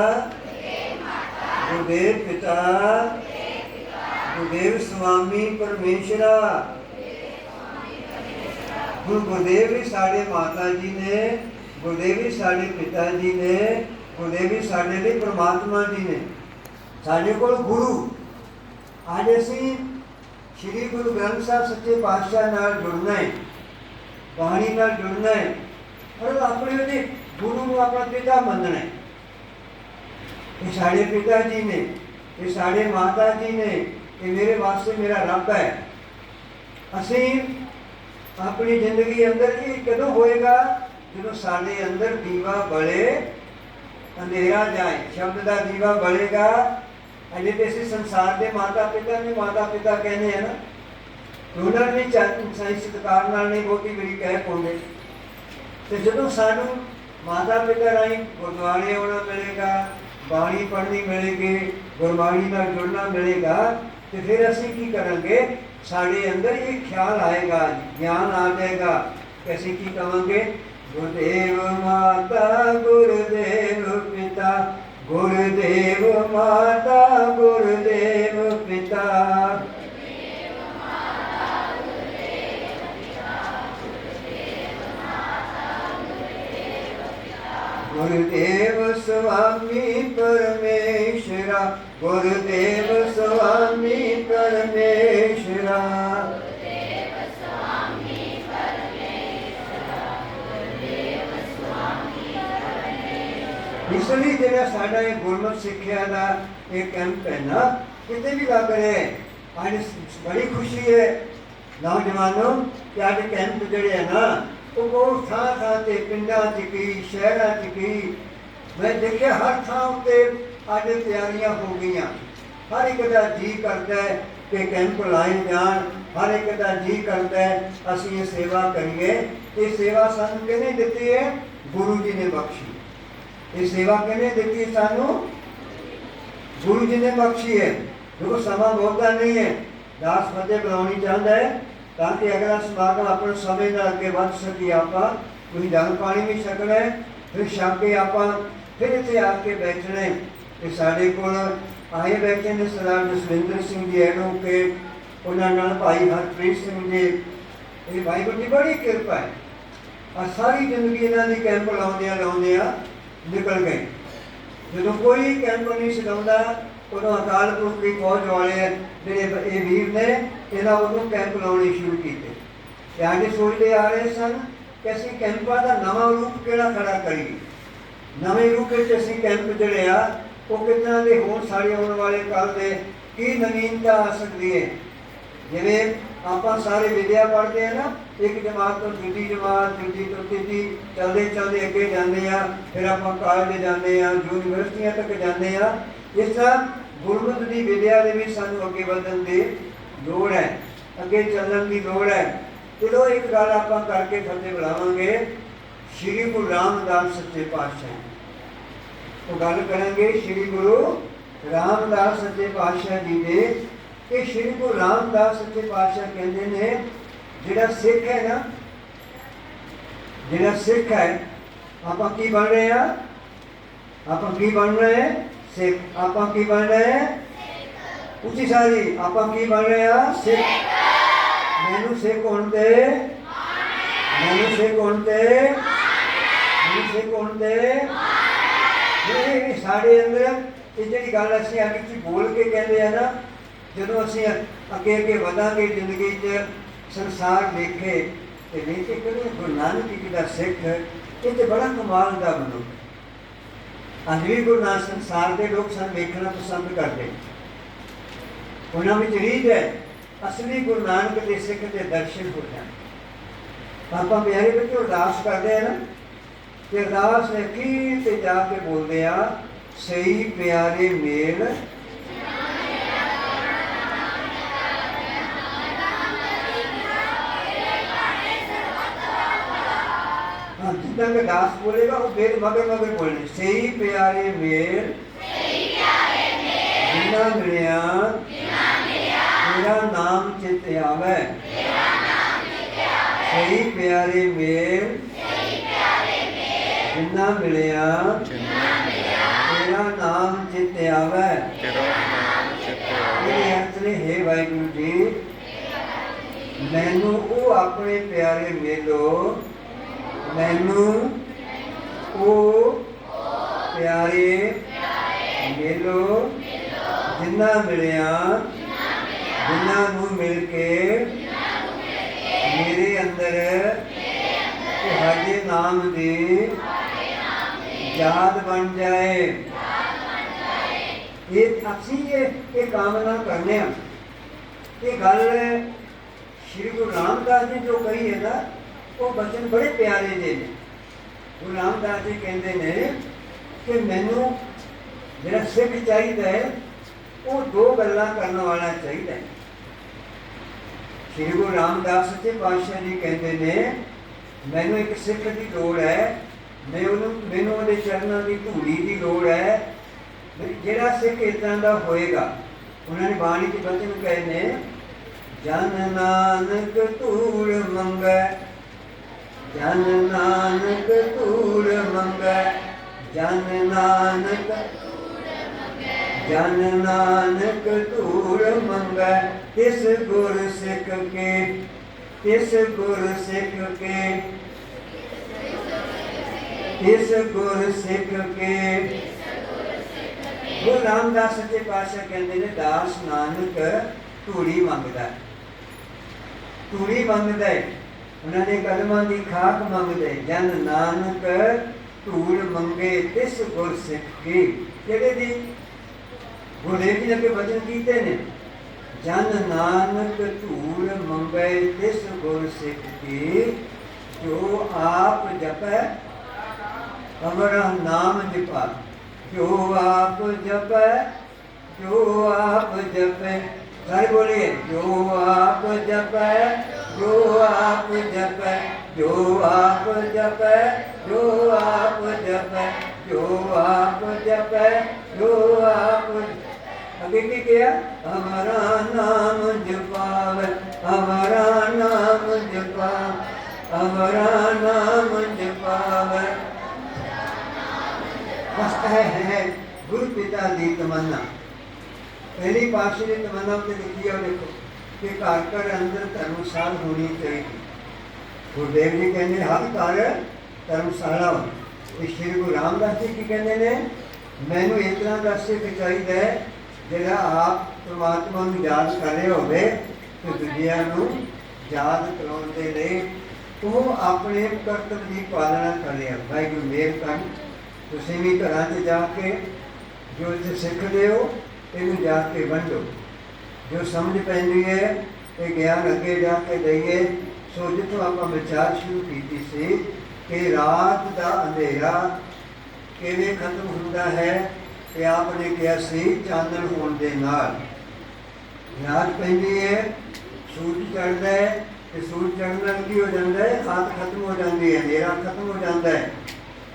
ਗੁਰਦੇਵ ਪਿਤਾ, ਗੁਰਦੇਵ ਸੁਆਮੀ ਪਰਮੇਸ਼ਰਾ। ਹੁਣ ਗੁਰਦੇਵ ਵੀ ਸਾਡੇ ਮਾਤਾ ਜੀ ਨੇ, ਗੁਰਦੇਵ ਵੀ ਸਾਡੇ ਪਿਤਾ ਜੀ ਨੇ, ਗੁਰਦੇਵ ਵੀ ਸਾਡੇ ਲਈ ਪ੍ਰਮਾਤਮਾ ਜੀ ਨੇ। ਸਾਡੇ ਕੋਲ ਗੁਰੂ। ਅੱਜ ਅਸੀਂ ਸ੍ਰੀ ਗੁਰੂ ਗ੍ਰੰਥ ਸਾਹਿਬ ਸੱਚੇ ਪਾਤਸ਼ਾਹ ਨਾਲ ਜੁੜਨਾ ਹੈ ਕਹਾਣੀ ਨਾਲ ਜੁੜਨਾ ਹੈ। ਪਰ ਆਪਣੇ ਉਹਦੇ ਗੁਰੂ ਨੂੰ ਆਪਣਾ ਪਿਤਾ ਮੰਨਣਾ ਹੈ। ਇਹ ਸਾਡੇ ਪਿਤਾ ਜੀ ਨੇ, ਇਹ ਸਾਡੇ ਮਾਤਾ ਜੀ ਨੇ, ਇਹ ਮੇਰੇ ਵਾਸਤੇ ਮੇਰਾ ਰੱਬ ਹੈ। ਅਸੀਂ ਆਪਣੀ ਜ਼ਿੰਦਗੀ ਅੰਦਰ ਇਹ ਕਦੋਂ ਹੋਏਗਾ? ਜਦੋਂ ਸਾਡੇ ਅੰਦਰ ਦੀਵਾ ਬਲੇ, ਅੰਧੇਰਾ ਜਾਏ, ਸ਼ਬਦ ਦਾ ਦੀਵਾ ਬਲੇਗਾ। ਅਜੇ ਤੇ ਅਸੀਂ ਸੰਸਾਰ ਦੇ ਮਾਤਾ ਪਿਤਾ ਨੂੰ ਮਾਤਾ ਪਿਤਾ ਕਹਿੰਦੇ ਆ ਨਾ। ਉਹਨਾਂ ਨੇ ਚਾਹੀ ਸਤਕਾਰ ਨਾਲ ਨਹੀਂ ਬਹੁਤੀ ਮੇਰੀ ਕਹਿ ਪਾਉਂਦੇ। ਤੇ ਜਦੋਂ ਸਾਨੂੰ ਮਾਤਾ ਪਿਤਾ ਰਾਹੀਂ ਗੁਰਦੁਆਰੇ ਆਉਣਾ ਮਿਲੇਗਾ, ਬਾਣੀ ਪੜ੍ਹਨੀ ਮਿਲੇਗੀ, ਗੁਰਬਾਣੀ ਨਾਲ ਜੁੜਨਾ ਮਿਲੇਗਾ, ਤੇ ਫਿਰ ਅਸੀਂ ਕੀ ਕਰਾਂਗੇ? ਸਾਡੇ ਅੰਦਰ ਇਹ ਖਿਆਲ ਆਏਗਾ, ਗਿਆਨ ਆ ਜਾਏਗਾ ਕਿ ਅਸੀਂ ਕੀ ਕਵਾਂਗੇ? ਗੁਰਦੇਵ ਮਾਤਾ, ਗੁਰਦੇਵ ਪਿਤਾ, ਗੁਰਦੇਵ ਮਾਤਾ, ਗੁਰਦੇਵ ਪਿਤਾ। ਗੁਰਦੇਵ ਸੁਆਮੀ ਪਰਮੇਸ਼ਰਾ ਗੁਰਦੇਵ ਸੁਆਮੀ ਪਰਮੇਸ਼ਰਾ। ਇਸ ਲਈ ਜਿਹੜਾ ਸਾਡਾ ਇਹ ਗੁਰਮਤਿ ਸਿੱਖਿਆ ਦਾ ਇਹ ਕੈਂਪ ਹੈ ਨਾ ਕਿਤੇ ਵੀ ਲੱਗ ਰਿਹਾ ਹੈ ਅੱਜ ਬੜੀ ਖੁਸ਼ੀ ਹੈ। ਨੌਜਵਾਨੋ ਕਿ ਅੱਜ ਕੈਂਪ ਜਿਹੜੇ ਹੈ ਨਾ ਉਹ ਬਹੁਤ ਥਾਂ ਥਾਂ ਤੇ, ਪਿੰਡਾਂ 'ਚ ਗਈ ਸ਼ਹਿਰਾਂ 'ਚ ਗਈ ਮੈਂ ਦੇਖਿਆ ਹਰ ਥਾਂ ਉੱਤੇ ਅੱਜ ਤਿਆਰੀਆਂ ਹੋ ਗਈਆਂ। ਹਰ ਇੱਕ ਦਾ ਜੀ ਕਰਦਾ ਹੈ ਕਿ ਕੈਂਪ ਲਾਏ ਜਾਣ। ਹਰ ਇੱਕ ਦਾ ਜੀ ਕਰਦਾ ਹੈ, ਅਸੀਂ ਇਹ ਸੇਵਾ ਕਰੀਏ। ਇਹ ਸੇਵਾ ਸਾਨੂੰ ਕਿਹਨੇ ਦਿੱਤੀ ਹੈ? ਗੁਰੂ ਜੀ ਨੇ ਬਖਸ਼ੀ। ਇਹ ਸੇਵਾ ਕਿਹਨੇ ਦਿੱਤੀ ਸਾਨੂੰ? ਗੁਰੂ ਜੀ ਨੇ ਬਖਸ਼ੀ ਹੈ। ਦੇਖੋ ਸਮਾਂ ਬਹੁਤਾ ਨਹੀਂ ਹੈ। ਦਾਸ ਫਤਿਹ ਬੁਲਾਉਣੀ ਚਾਹੁੰਦਾ ਹੈ। ਤਾਂ ਕਿ ਅਗਲਾ ਸਮਾਗਮ ਆਪਣੇ ਸਮੇਂ ਨਾਲ ਅੱਗੇ ਵੱਧ ਸਕੀ ਆਪਾਂ। ਕੋਈ ਜਲ ਪਾਣੀ ਵੀ ਛਕਣਾ ਫਿਰ ਸ਼ਾਮ ਕੇ ਆਪਾਂ ਫਿਰ ਇੱਥੇ ਆ ਕੇ ਬੈਠਣਾ ਹੈ। ਤੇ ਸਾਡੇ ਕੋਲ ਆਏ ਬੈਠੇ ਨੇ ਸਰਦਾਰ ਜਸਵਿੰਦਰ ਸਿੰਘ ਜੀ ਐਡਵੋਕੇਟ ਉਹਨਾਂ ਨਾਲ ਭਾਈ ਹਰਪ੍ਰੀਤ ਸਿੰਘ ਜੀ। ਇਹ ਭਾਈ ਦੀ ਬੜੀ ਕਿਰਪਾ ਹੈ। ਆ ਸਾਰੀ ਜ਼ਿੰਦਗੀ ਇਹਨਾਂ ਦੀ ਕੈਂਪ ਲਾਉਂਦਿਆਂ ਲਾਉਂਦਿਆਂ ਨਿਕਲ ਗਏ। ਜਦੋਂ ਕੋਈ ਕੈਂਪ ਨਹੀਂ ਸਿਖਾਉਂਦਾ ਉਦੋਂ ਅਕਾਲ ਪੁਰਖ ਦੀ ਫੌਜ ਵਾਲੇ ਜਿਹੜੇ ਇਹ ਵੀਰ ਨੇ, ਇਹਨਾਂ ਉਦੋਂ ਕੈਂਪ ਲਾਉਣੇ ਸ਼ੁਰੂ ਕੀਤੇ। ਤੇ ਅੱਜ ਸੋਚਦੇ ਆ ਰਹੇ ਸਨ ਕਿ ਅਸੀਂ ਕੈਂਪਾਂ ਦਾ ਨਵਾਂ ਰੂਪ ਕਿਹੜਾ ਖੜਾ ਕਰੀਏ? ਨਵੇਂ ਰੂਪ ਵਿੱਚ ਅਸੀਂ ਕੈਂਪ ਜਿਹੜੇ ਆ, ਉਹ ਕਿੱਦਾਂ ਦੇ ਹੋਰ ਸਾਰੇ ਆਉਣ ਵਾਲੇ ਕੱਲ ਦੇ ਕੀ ਨਵੀਨਤਾ ਆ ਸਕਦੀ ਹੈ? ਜਿਵੇਂ ਆਪਾਂ ਸਾਰੇ ਵਿਦਿਆ ਪੜ੍ਹਦੇ ਆ ਨਾ, ਇੱਕ ਜਮਾਤ ਤੋਂ ਦੂਜੀ ਜਮਾਤ, ਦੂਜੀ ਤੋਂ ਤੀਜੀ, ਚਲਦੇ ਚੱਲਦੇ ਅੱਗੇ ਜਾਂਦੇ ਆ, ਫਿਰ ਆਪਾਂ ਕਾਲਜ ਜਾਂਦੇ ਆ, ਯੂਨੀਵਰਸਿਟੀਆਂ ਤੱਕ ਜਾਂਦੇ ਆ, ਇਸ ਤਰ੍ਹਾਂ ਗੁਰਮਤਿ ਦੀ ਵਿਦਿਆ ਦੇ ਵਿੱਚ ਸਾਨੂੰ ਅੱਗੇ ਵਧਣ ਦੀ ਲੋੜ ਹੈ, ਅੱਗੇ ਚੱਲਣ ਦੀ ਲੋੜ ਹੈ। ਚਲੋ ਇੱਕ ਗੱਲ ਆਪਾਂ ਕਰਕੇ ਫਤਿਹ ਬੁਲਾਵਾਂਗੇ। ਸ਼੍ਰੀ ਗੁਰੂ ਰਾਮਦਾਸ ਸੱਚੇ ਪਾਤਸ਼ਾਹ। ਉਹ ਗੱਲ ਕਰਾਂਗੇ ਸ਼੍ਰੀ ਗੁਰੂ ਰਾਮਦਾਸ ਸੱਚੇ ਪਾਤਸ਼ਾਹ ਜੀ ਦੇ। ਕਿ ਸ਼੍ਰੀ ਗੁਰੂ ਰਾਮਦਾਸ ਸੱਚੇ ਪਾਤਸ਼ਾਹ ਕਹਿੰਦੇ ਨੇ, ਜਿਹੜਾ ਸਿੱਖ ਹੈ ਨਾ, ਜਿਹੜਾ ਸਿੱਖ ਹੈ, ਆਪਾਂ ਕੀ ਬਣ ਰਹੇ ਆ ਆਪਾਂ ਕੀ ਬਣ ਰਹੇ ਹਾਂ? ਸਿੱਖ। ਆਪਾਂ ਕੀ ਬਣ ਰਹੇ ਹਾਂ ਉੱਚੀ ਸਾਰੀ, ਆਪਾਂ ਕੀ ਬਣ ਰਹੇ ਹਾਂ ਸਿੱਖ। ਮੈਨੂੰ ਸਿੱਖ ਹੋਣ ਤੇ ਮੈਨੂੰ ਸਿੱਖ ਹੋਣ ਤੇ ਮੈਨੂੰ ਸਿੱਖ ਹੋਣ ਤੇ ਇਹ ਸਾਡੇ ਅੰਦਰ, ਇਹ ਜਿਹੜੀ ਗੱਲ ਅਸੀਂ ਅੱਗੇ ਚ ਬੋਲ ਕੇ ਕਹਿੰਦੇ ਆ ਨਾ, ਜਦੋਂ ਅਸੀਂ ਅੱਗੇ ਅੱਗੇ ਵਧਾਂਗੇ ਜ਼ਿੰਦਗੀ 'ਚ, ਸੰਸਾਰ ਦੇਖੇ, ਤੇ ਦੇਖੇ ਕਿ ਗੁਰੂ ਨਾਨਕ ਜੀ ਦਾ ਸਿੱਖ, ਇਹ ਤੇ ਬੜਾ ਕਮਾਲ ਦਾ ਬਣੂ ਅੱਜ ਗੁਰੂ ਨਾਨਕ ਸੰਸਾਰ ਦੇ ਲੋਕ ਸਾਨੂੰ ਵੇਖਣਾ ਪਸੰਦ ਕਰਦੇ। ਉਹਨਾਂ ਵਿੱਚ ਰੀਝ ਹੈ ਅਸਲੀ ਗੁਰੂ ਨਾਨਕ ਦੇ ਸਿੱਖ ਦੇ ਦਰਸ਼ਨ ਹੋ ਜਾਣ। ਆਪਾਂ ਪਿਆਰੇ ਵਿੱਚ ਅਰਦਾਸ ਕਰਦੇ ਆ ਨਾ ਤੇ ਅਰਦਾਸ ਨੇ ਕੀ ਤੇ ਜਾ ਕੇ ਬੋਲਦੇ ਆ, ਸਹੀ ਪਿਆਰੇ ਮੇਲ ਹਾਂ ਜਿੱਦਾਂ ਕਿ ਦਾਸ ਬੋਲੇਗਾ ਉਹ ਬੇਰ ਮਗਰ ਮਗਰ ਬੋਲਣੇ ਸਹੀ ਪਿਆਰੇ ਮੇਲ ਸਹੀ ਪਿਆਰੇ ਮੇਲ ਜਿਨਾ ਮਿਲਿਆ ਜਿਨਾ ਮਿਲਿਆ ਤੇਰਾ ਨਾਮ ਚਿਤ ਆਵੇ ਤੇਰਾ ਨਾਮ ਚਿਤ ਆਵੇ ਸਹੀ ਪਿਆਰੇ ਮੇਲ ਸਹੀ ਪਿਆਰੇ ਮੇਲ ਜਿਨਾ ਮਿਲਿਆ ਜਿੰਨਾ ਮਿਲਿਆ ਤੇਰਾ ਨਾਮ ਚਿਤ ਆਵੇ ਤੇਰਾ ਨਾਮ ਚਿੱਤੇ ਆਵੇ। ਇਹ ਅਰਥ ਨੇ, ਹੈ ਵਾਹਿਗੁਰੂ ਜੀ, ਮੈਨੂੰ ਉਹ ਆਪਣੇ ਪਿਆਰੇ ਮੇਲੋ ਮੈਨੂੰ ਉਹ ਪਿਆਰੇ ਮੇਲੋ ਜਿੰਨਾ ਮਿਲਿਆ, ਜਿੰਨਾ ਨੂੰ ਮਿਲ ਕੇ ਮੇਰੇ ਅੰਦਰ ਤੁਹਾਡੇ ਨਾਮ ਦੀ ਯਾਦ ਬਣ ਜਾਏ। ਇਹ ਅਸੀਂ ਇਹ ਇਹ ਕਾਮਨਾ ਕਰਨੇ ਆ। ਇਹ ਗੱਲ ਸ਼੍ਰੀ ਗੁਰੂ ਰਾਮਦਾਸ ਜੀ ਜੋ ਕਹੀ ਹੈ ਨਾ ਉਹ ਬਚਨ ਬੜੇ ਪਿਆਰੇ ਜਿਹੇ ਨੇ। ਗੁਰੂ ਰਾਮਦਾਸ ਜੀ ਕਹਿੰਦੇ ਨੇ ਕਿ ਮੈਨੂੰ ਜਿਹੜਾ ਸਿੱਖ ਚਾਹੀਦਾ ਹੈ, ਉਹ ਦੋ ਗੱਲਾਂ ਕਰਨ ਵਾਲਾ ਚਾਹੀਦਾ ਹੈ। ਸ਼੍ਰੀ ਗੁਰੂ ਰਾਮਦਾਸ ਸੱਚੇ ਪਾਤਸ਼ਾਹ ਜੀ ਕਹਿੰਦੇ ਨੇ, ਮੈਨੂੰ ਇੱਕ ਸਿੱਖ ਦੀ ਲੋੜ ਹੈ। ਮੈਂ ਉਹਨੂੰ, ਮੈਨੂੰ ਉਹਦੇ ਚਰਨਾਂ ਦੀ ਧੂੜੀ ਦੀ ਲੋੜ ਹੈ। ਜਿਹੜਾ ਸਿੱਖ ਇਦਾਂ ਦਾ ਹੋਏਗਾ। ਉਹਨਾਂ ਨੇ ਬਾਣੀ ਦੇ ਬਚਨ ਕਹੇ ਨੇ, ਜਨ ਨਾਨਕ ਧੂੜ ਮੰਗੈ ਜਨ ਨਾਨਕ ਧੂੜ ਮੰਗੈ, ਜਨ ਨਾਨਕ ਜਨ ਨਾਨਕ ਧੂੜ ਮੰਗੈ ਤਿਸ ਗੁਰ ਸਿੱਖ ਕੇ, ਤਿਸ ਗੁਰ ਸਿੱਖ ਕੇ, ਤਿਸ ਗੁਰ ਸਿੱਖ ਕੇ ਗੁਰੂ ਰਾਮਦਾਸ ਸੱਚੇ ਪਾਤਸ਼ਾਹ ਕਹਿੰਦੇ ਨੇ, ਦਾਸ ਨਾਨਕ ਧੂੜੀ ਮੰਗਦਾ ਹੈ। ਧੂੜੀ ਮੰਗਦਾ ਹੈ। ਉਹਨਾਂ ਨੇ ਕਦਮਾਂ ਦੀ ਖਾਕ ਮੰਗਦੇ, ਜਨ ਨਾਨਕ ਧੂੜ ਮੰਗੇ ਤਿਸ ਗੁਰ ਸਿੱਖ। ਕੀ ਜਿਹੜੇ ਦੀ ਗੁਰਦੇਵ ਜੀ ਨੇ ਵਚਨ ਕੀਤੇ ਨੇ। ਜਨ ਨਾਨਕ ਧੂੜ ਮੰਗੇ ਤਿਸ ਗੁਰ ਸਿੱਖ ਕੀ ਜੋ ਆਪ ਜਪੈ ਅਮਰਾ ਨਾਮ ਜਪਾ ਜੋ ਆਪ ਜਪੈ, ਜੋ ਆਪ ਜਪੈ। ਸਾਰੇ ਬੋਲੀਏ, ਜੋ ਆਪ ਜਪੈ ਜੋ ਆਪ ਜਪੈ ਜੋ ਆਪ ਜਪੈ ਜੋ ਆਪ ਜਪੈ ਜੋ ਆਪ ਜਪੈ ਜੋ ਆਪ ਅੱਗੇ ਕੀ ਕਿਹਾ ਹਮਾਰਾ ਨਾਮ ਜਪਾਵੇ ਹਮਾਰਾ ਨਾਮ ਜਪਾ ਹਮਾਰਾ ਨਾਮ ਜਪਾਵੇ ਬਸ ਇਹ ਹੈ ਗੁਰੂ ਪਿਤਾ ਦੀ ਤਮੰਨਾ ਪਹਿਲੀ ਪਾਸ਼ੀ ਦੀ ਤਮੰਨਾ ਉੱਤੇ ਲਿਖੀ ਹੈ ਉਹ ਦੇਖੋ ਕਿ ਘਰ ਘਰ ਅੰਦਰ ਧਰਮਸ਼ਾਲ ਹੋਣੀ ਚਾਹੀਦੀ। ਗੁਰਦੇਵ ਜੀ ਕਹਿੰਦੇ, ਹਰ ਘਰ ਧਰਮਸ਼ਾਲਾ ਹੋਣੀ ਸ਼੍ਰੀ ਗੁਰੂ ਰਾਮਦਾਸ ਜੀ ਕੀ ਕਹਿੰਦੇ ਨੇ? ਮੈਨੂੰ ਇਸ ਤਰ੍ਹਾਂ ਦਾ ਸਿੱਖ ਚਾਹੀਦਾ ਹੈ, ਜਿਹੜਾ ਆਪ ਪ੍ਰਮਾਤਮਾ ਨੂੰ ਯਾਦ ਕਰ ਰਿਹਾ ਹੋਵੇ ਤੇ ਦੁਨੀਆ ਨੂੰ ਯਾਦ ਕਰਾਉਣ ਦੇ ਲਈ ਉਹ ਆਪਣੇ ਕਰਤੱਵ ਦੀ ਪਾਲਣਾ ਕਰ ਰਿਹਾ। ਵਾਹਿਗੁਰੂ ਮੇਰ ਕਰਨ ਤੁਸੀਂ ਵੀ ਘਰਾਂ 'ਚ ਜਾ ਕੇ ਜੋ ਸਿੱਖਦੇ ਹੋ, ਇਹਨੂੰ ਜਾ ਕੇ ਵੰਡੋ। ਜੋ ਸਮਝ ਪੈਂਦੀ ਹੈ ਇਹ ਗਿਆਨ ਅੱਗੇ ਜਾ ਕੇ ਦਈਏ। ਸੋ ਜਿੱਥੋਂ ਆਪਾਂ ਵਿਚਾਰ ਸ਼ੁਰੂ ਕੀਤੀ ਸੀ ਕਿ ਰਾਤ ਦਾ ਅੰਧੇਰਾ ਕਿਵੇਂ ਖਤਮ ਹੁੰਦਾ ਹੈ, ਤੇ ਆਪ ਨੇ ਕਿਹਾ ਸੀ, ਚਾਨਣ ਹੋਣ ਦੇ ਨਾਲ। ਰਾਤ ਪੈਂਦੀ ਹੈ ਸੂਰਜ ਚੜ੍ਹਦਾ ਹੈ ਤੇ ਸੂਰਜ ਚੜ੍ਹਨ ਨਾਲ ਕੀ ਹੋ ਜਾਂਦਾ ਹੈ ਰਾਤ ਖਤਮ ਹੋ ਜਾਂਦੀ ਹੈ ਹਨੇਰਾ ਖਤਮ ਹੋ ਜਾਂਦਾ ਹੈ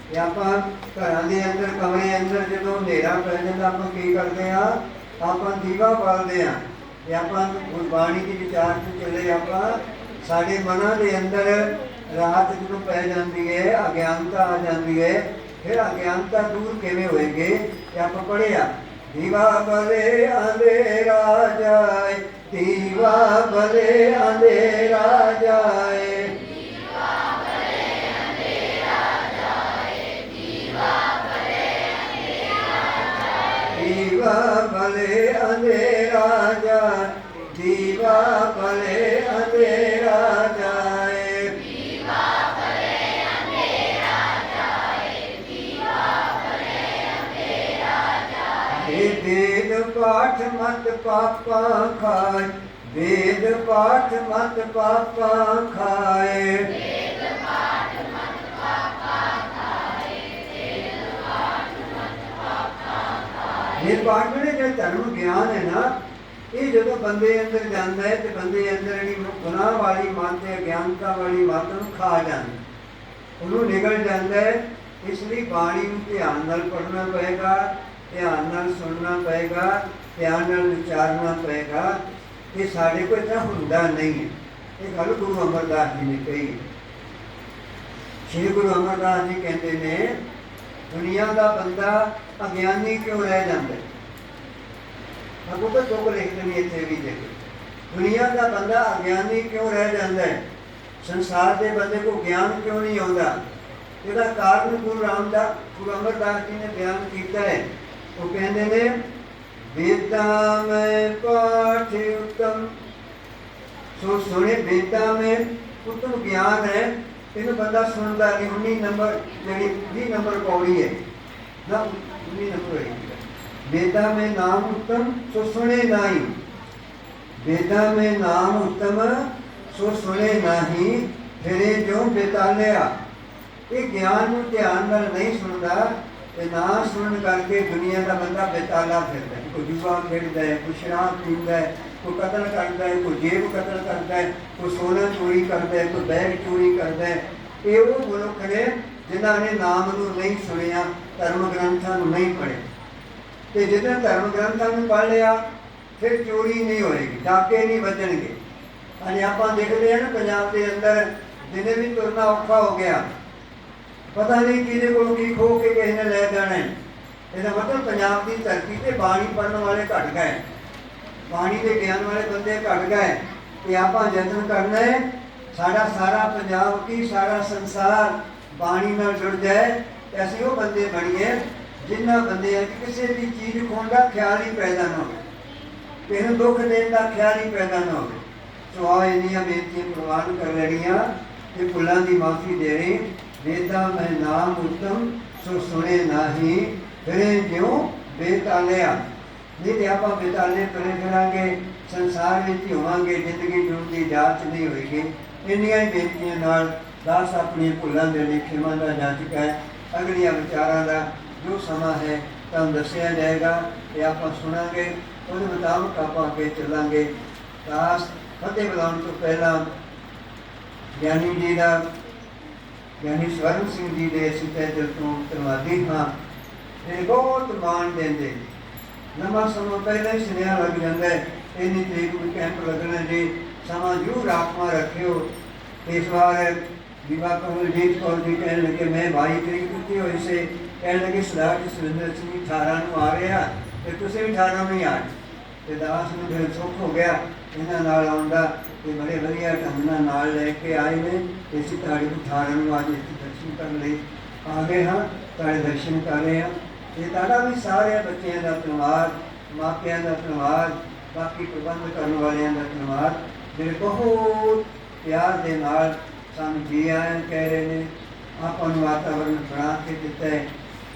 ਤੇ ਆਪਾਂ ਘਰਾਂ ਦੇ ਅੰਦਰ, ਕਮਰੇ ਅੰਦਰ ਜਦੋਂ ਹਨੇਰਾ ਪੈ ਜਾਂਦਾ, ਆਪਾਂ ਕੀ ਕਰਦੇ ਆ ਆਪਾਂ ਦੀਵਾ ਬਾਲਦੇ ਆ ਤੇ ਆਪਾਂ ਗੁਰਬਾਣੀ ਦੀ ਵਿਚਾਰ ਚ ਚੱਲੇ ਆਪਾਂ। ਸਾਡੇ ਮਨਾਂ ਦੇ ਅੰਦਰ ਰਾਤ ਜਦੋਂ ਪੈ ਜਾਂਦੀ ਹੈ ਅਗਿਆਨਤਾ ਆ ਜਾਂਦੀ ਹੈ ਫਿਰ ਅਗਿਆਨਤਾ ਦੂਰ ਕਿਵੇਂ ਹੋਏਗੀ? ਤੇ ਆਪਾਂ ਪੜਿਆ ਦੀਵਾ ਬਲੇ ਅੰਧੇਰਾ ਜਾਏ, ਦੀਵਾ ਬਲੇ ਅੰਧੇਰਾ ਜਾਏ। ਮਤ ਪਾਪਾ ਖਾਏ, ਵੇਦ ਪਾਠ ਮਤ ਪਾਪਾ ਖਾਏ। ਇਹ ਬਾਅਦ ਵਿੱਚ ਜਿਹੜਾ ਧਰਮ ਗਿਆਨ ਹੈ ਨਾ, ਇਹ ਜਦੋਂ ਬੰਦੇ ਅੰਦਰ ਜਾਂਦਾ ਹੈ ਤੇ ਬੰਦੇ ਅੰਦਰ ਜਿਹੜੀ ਗੁਨਾਹ ਵਾਲੀ ਮਨ ਤੇ ਅਗਿਆਨਤਾ ਵਾਲੀ ਮਤ ਨੂੰ ਖਾ ਜਾਂਦੀ ਉਹਨੂੰ ਨਿਕਲ ਜਾਂਦਾ ਹੈ, ਇਸ ਲਈ ਬਾਣੀ ਨੂੰ ਧਿਆਨ ਨਾਲ ਪੜ੍ਹਨਾ ਪਏਗਾ, ਧਿਆਨ ਨਾਲ ਸੁਣਨਾ ਪਏਗਾ ਧਿਆਨ ਨਾਲ ਵਿਚਾਰਨਾ ਪਏਗਾ ਕਿ ਸਾਡੇ ਕੋਲ ਤਾਂ ਹੁੰਦਾ ਨਹੀਂ ਹੈ। ਇਹ ਗੱਲ ਗੁਰੂ ਅਮਰਦਾਸ ਜੀ ਨੇ ਕਹੀ ਹੈ। ਸ਼੍ਰੀ ਗੁਰੂ ਅਮਰਦਾਸ ਜੀ ਕਹਿੰਦੇ ਨੇ, ਦੁਨੀਆ ਦਾ ਬੰਦਾ ਅਗਿਆਨੀ ਕਿਉਂ ਰਹਿ ਜਾਂਦਾ ਹੈ? ਅਗੋ ਲਿਖਦੇ ਨੇ ਇੱਥੇ ਵੀ ਦੇਖੋ। ਦੁਨੀਆ ਦਾ ਬੰਦਾ ਅਗਿਆਨੀ ਕਿਉਂ ਰਹਿ ਜਾਂਦਾ ਹੈ? ਸੰਸਾਰ ਦੇ ਬੰਦੇ ਕੋ ਗਿਆਨ ਕਿਉਂ ਨਹੀਂ ਆਉਂਦਾ? ਇਹਦਾ ਕਾਰਨ ਗੁਰੂ ਰਾਮਦਾਸ ਗੁਰੂ ਅਮਰਦਾਸ ਜੀ ਨੇ ਬਿਆਨ ਕੀਤਾ ਹੈ। ਉਹ ਕਹਿੰਦੇ ਨੇ ਵੇਦਾਂ ਮੈਂ ਪਾਠ ਉਤਮ। ਸੋ ਸੁਣੇ, ਵੇਦਾਂ ਮੈਂ ਉਤਮ ਗਿਆਨ ਹੈ, ਇਹਨੂੰ ਬੰਦਾ ਸੁਣਦਾ ਨਹੀਂ 19 ਨੰਬਰ ਜਿਹੜੀ 20 ਨੰਬਰ ਪੌੜੀ ਹੈ, ਨਾ 19 ਨੰਬਰ ਹੈ ਵੇਦਾਂ ਮੈਂ ਨਾਮ ਉਤਮ, ਸੋ ਸੁਣੇ ਨਹੀਂ। ਵੇਦਾਂ ਮੈਂ ਨਾਮ ਉੱਤਮ, ਸੋ ਸੁਣੇ ਨਹੀਂ ਫਿਰੇ ਜੋ ਬੇਤਾਲਿਆ। ਇਹ ਗਿਆਨ ਨੂੰ ਧਿਆਨ ਨਾਲ ਨਹੀਂ ਸੁਣਦਾ ਤੇ ਨਾ ਸੁਣਨ ਕਰਕੇ ਦੁਨੀਆ ਦਾ ਬੰਦਾ ਬੇਤਾਲਾ ਫਿਰਦਾ ਕੋਈ ਜੂਆ ਖੇਡਦਾ ਹੈ, ਕੋਈ ਸ਼ਰਾਬ ਪੀਂਦਾ ਹੈ, ਕੋਈ ਕਤਲ ਕਰਦਾ ਹੈ, ਕੋਈ ਜੇਬ ਕਤਲ ਕਰਦਾ ਹੈ, ਕੋਈ ਸੋਨਾ ਚੋਰੀ ਕਰਦਾ ਹੈ, ਕੋਈ ਬੈਗ ਚੋਰੀ ਕਰਦਾ ਹੈ। ਇਹ ਉਹ ਮਨੁੱਖ ਨੇ ਜਿਨ੍ਹਾਂ ਨੇ ਨਾਮ ਨੂੰ ਨਹੀਂ ਸੁਣਿਆ, ਧਰਮ ਗ੍ਰੰਥਾਂ ਨੂੰ ਨਹੀਂ ਪੜ੍ਹਿਆ। ਤੇ ਜਿਹਨਾਂ ਧਰਮ ਗ੍ਰੰਥਾਂ ਨੂੰ ਪੜ੍ਹ ਲਿਆ, ਫਿਰ ਚੋਰੀ ਨਹੀਂ ਹੋਏਗੀ, ਡਾਕੇ ਨਹੀਂ ਵੱਜਣਗੇ। ਅਨੇ ਆਪਾਂ ਦੇਖਦੇ ਹਾਂ ਨਾ ਪੰਜਾਬ ਦੇ ਅੰਦਰ ਜਿਹਨੇ ਵੀ ਤੁਰਨਾ ਔਖਾ ਹੋ ਗਿਆ ਪਤਾ ਨਹੀਂ ਕਿਹਦੇ ਕੋਲ ਕੀ ਖੋ ਕੇ ਕਿਸੇ ਨੇ ਲੈ ਜਾਣਾ ਇਹਦਾ ਮਤਲਬ ਪੰਜਾਬ ਦੀ ਧਰਤੀ ਤੇ ਬਾਣੀ ਪੜਨ ਵਾਲੇ ਘਟ ਗਏ ਬਾਣੀ ਦੇ ਗਿਆਨ ਵਾਲੇ ਬੰਦੇ ਘਟ ਗਏ ਤੇ ਆਪਾਂ ਯਤਨ ਕਰਨਾ ਹੈ। ਸਾਡਾ ਸਾਰਾ ਪੰਜਾਬ ਕੀ, ਸਾਰਾ ਸੰਸਾਰ ਬਾਣੀ ਨਾਲ ਜੁੜ ਜਾਏ ਤੇ ਅਸੀਂ ਉਹ ਬੰਦੇ ਬਣੀਏ ਜਿਨ੍ਹਾਂ ਬੰਦਿਆਂ 'ਚ ਕਿਸੇ ਵੀ ਚੀਜ਼ ਖੋਣ ਦਾ ਖਿਆਲ ਹੀ ਪੈਦਾ ਨਾ ਹੋਵੇ। ਕਿਸੇ ਨੂੰ ਦੁੱਖ ਦੇਣ ਦਾ ਖਿਆਲ ਹੀ ਪੈਦਾ ਨਾ ਹੋਵੇ। ਸੋ ਆ ਇੰਨੀਆਂ ਬੇਨਤੀਆਂ ਪ੍ਰਵਾਨ ਕਰ ਲੈਣੀਆਂ ਤੇ ਭੁੱਲਾਂ ਦੀ ਮਾਫੀ ਦੇਣੀ। ਰਹੀ ਵੇਦਾਂ ਮੈਂ ਨਾਮ ਉਤਮ, ਸੋ ਸੁਣੇ ਨਾਹੀ, ਫਿਰੇ ਜਿਉ ਬੇਤਾਲਿਆ। ਨਹੀਂ ਤੇ ਆਪਾਂ ਬੇਤਾਲੇ ਤੁਰੇ ਫਿਰਾਂਗੇ, ਸੰਸਾਰ ਵਿੱਚ ਹੀ ਹੋਵਾਂਗੇ, ਜ਼ਿੰਦਗੀ ਜਿਉਣ ਦੀ ਜਾਂਚ ਨਹੀਂ ਹੋਏਗੀ। ਇੰਨੀਆਂ ਹੀ ਬੇਨਤੀਆਂ ਨਾਲ ਦਾਸ ਆਪਣੀ ਭੁੱਲਾਂ ਦੇ ਲਈ ਖਿਮਾ ਦਾ ਜਾ ਹੈ। ਅਗਲੀਆਂ ਵਿਚਾਰਾਂ ਦਾ ਜੋ ਸਮਾਂ ਹੈ ਤੁਹਾਨੂੰ ਦੱਸਿਆ ਜਾਏਗਾ ਤੇ ਆਪਾਂ ਸੁਣਾਂਗੇ, ਉਹਦੇ ਮੁਤਾਬਕ ਆਪਾਂ ਅੱਗੇ ਚੱਲਾਂਗੇ। ਦਾਸ ਫਤਿਹ ਬੁਲਾਉਣ ਤੋਂ ਪਹਿਲਾਂ ਗਿਆਨੀ ਜੀ ਦਾ ਗਿਆਨੀ ਸਵਰਨ ਸਿੰਘ ਜੀ ਦੇ ਸਿੱਤੇ ਦਿਲ ਤੋਂ ਧੰਨਵਾਦੀ ਹਾਂ ਇਹ ਬਹੁਤ ਮਾਣ ਦਿੰਦੇ। ਨਵਾਂ ਸਮਾਂ ਪਹਿਲਾਂ ਹੀ ਸੁਨੇਹਾ ਲੱਗ ਜਾਂਦਾ ਹੈ ਇੰਨੀ ਤਰੀਕ ਨੂੰ ਕੈਂਪ ਲੱਗਣਾ ਜੀ, ਸਮਾਂ ਜ਼ਰੂਰ ਆਤਮਾ ਰੱਖਿਓ। ਇਸ ਵਾਰ ਬੀਬਾ ਕਮਲਜੀਤ ਕੌਰ ਜੀ ਕਹਿਣ ਲੱਗੇ, ਮੈਂ 22 ਤਰੀਕ ਦਿੱਤੀ ਹੋਈ ਸੀ। ਕਹਿਣ ਲੱਗੇ, ਸਰਦਾਰ ਜੀ ਸੁਰਿੰਦਰ ਸਿੰਘ ਜੀ 18 ਨੂੰ ਆ ਰਿਹਾ ਆ ਤੇ ਤੁਸੀਂ ਵੀ 18 ਨੂੰ ਹੀ ਆ ਤੇ ਦਾਸ ਨੂੰ ਫਿਰ ਸੁੱਖ ਹੋ ਗਿਆ। ਇਹਨਾਂ ਨਾਲ ਆਉਂਦਾ ਤੇ ਬੜੇ ਵਧੀਆ ਢੰਗ ਨਾਲ ਨਾਲ ਲੈ ਕੇ ਆਏ ਨੇ। ਤੇ ਅਸੀਂ ਤੁਹਾਡੇ ਨੂੰ 18 ਨੂੰ ਅੱਜ ਇੱਥੇ ਦਰਸ਼ਨ ਕਰਨ ਲਈ ਆ ਗਏ ਹਾਂ। ਤੁਹਾਡੇ ਦਰਸ਼ਨ ਕਰ ਰਹੇ ਹਾਂ। ਇਹ ਤੁਹਾਡਾ ਵੀ ਸਾਰੇ ਬੱਚਿਆਂ ਦਾ ਧੰਨਵਾਦ, ਮਾਪਿਆਂ ਦਾ ਧੰਨਵਾਦ, ਬਾਕੀ ਪ੍ਰਬੰਧ ਕਰਨ ਵਾਲਿਆਂ ਦਾ ਧੰਨਵਾਦ। ਜਿਹੜੇ ਬਹੁਤ ਪਿਆਰ ਦੇ ਨਾਲ ਸਾਨੂੰ ਜੀ ਆਇਆਂ ਕਹਿ ਰਹੇ ਨੇ, ਆਪਾਂ ਨੂੰ ਵਾਤਾਵਰਨ ਬਣਾ ਕੇ ਦਿੱਤਾ ਹੈ।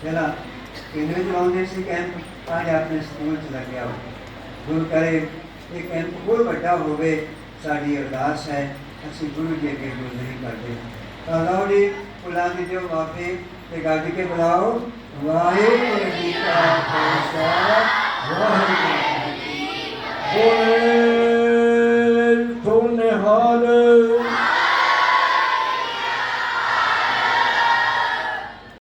ਜਿਹੜਾ ਕਿੰਨੇ ਚਲਾਉਂਦੇ ਸੀ ਕੈਂਪ, ਅੱਜ ਆਪਣੇ ਸਕੂਲ ਚ ਲੱਗਿਆ ਹੋਇਆ। ਗੁਰੂ ਕਰੇ ਇਹ ਕੈਂਪ ਬਹੁਤ ਵੱਡਾ ਹੋਵੇ, ਸਾਡੀ ਅਰਦਾਸ ਹੈ, ਅਸੀਂ ਗੁਰੂ ਜੀ ਅੱਗੇ ਗੁਜ਼ਾਰੀ ਕਰਦੇ। ਹਾਂ ਤਾਂ ਲਓ ਜੀ, ਫੁੱਲਾਂ ਦੀ ਦਿਓ ਮਾਫੀ ਤੇ ਗੱਜ ਕੇ ਬੁਲਾਓ। ਵਾਹਿਗੁਰੂ ਜੀ ਕਾ ਖਾਲਸਾ, ਵਾਹਿਗੁਰੂ ਜੀ ਕੀ ਫਤਿਹ। ਬੋਲੇ ਸੋ ਨਿਹਾਲ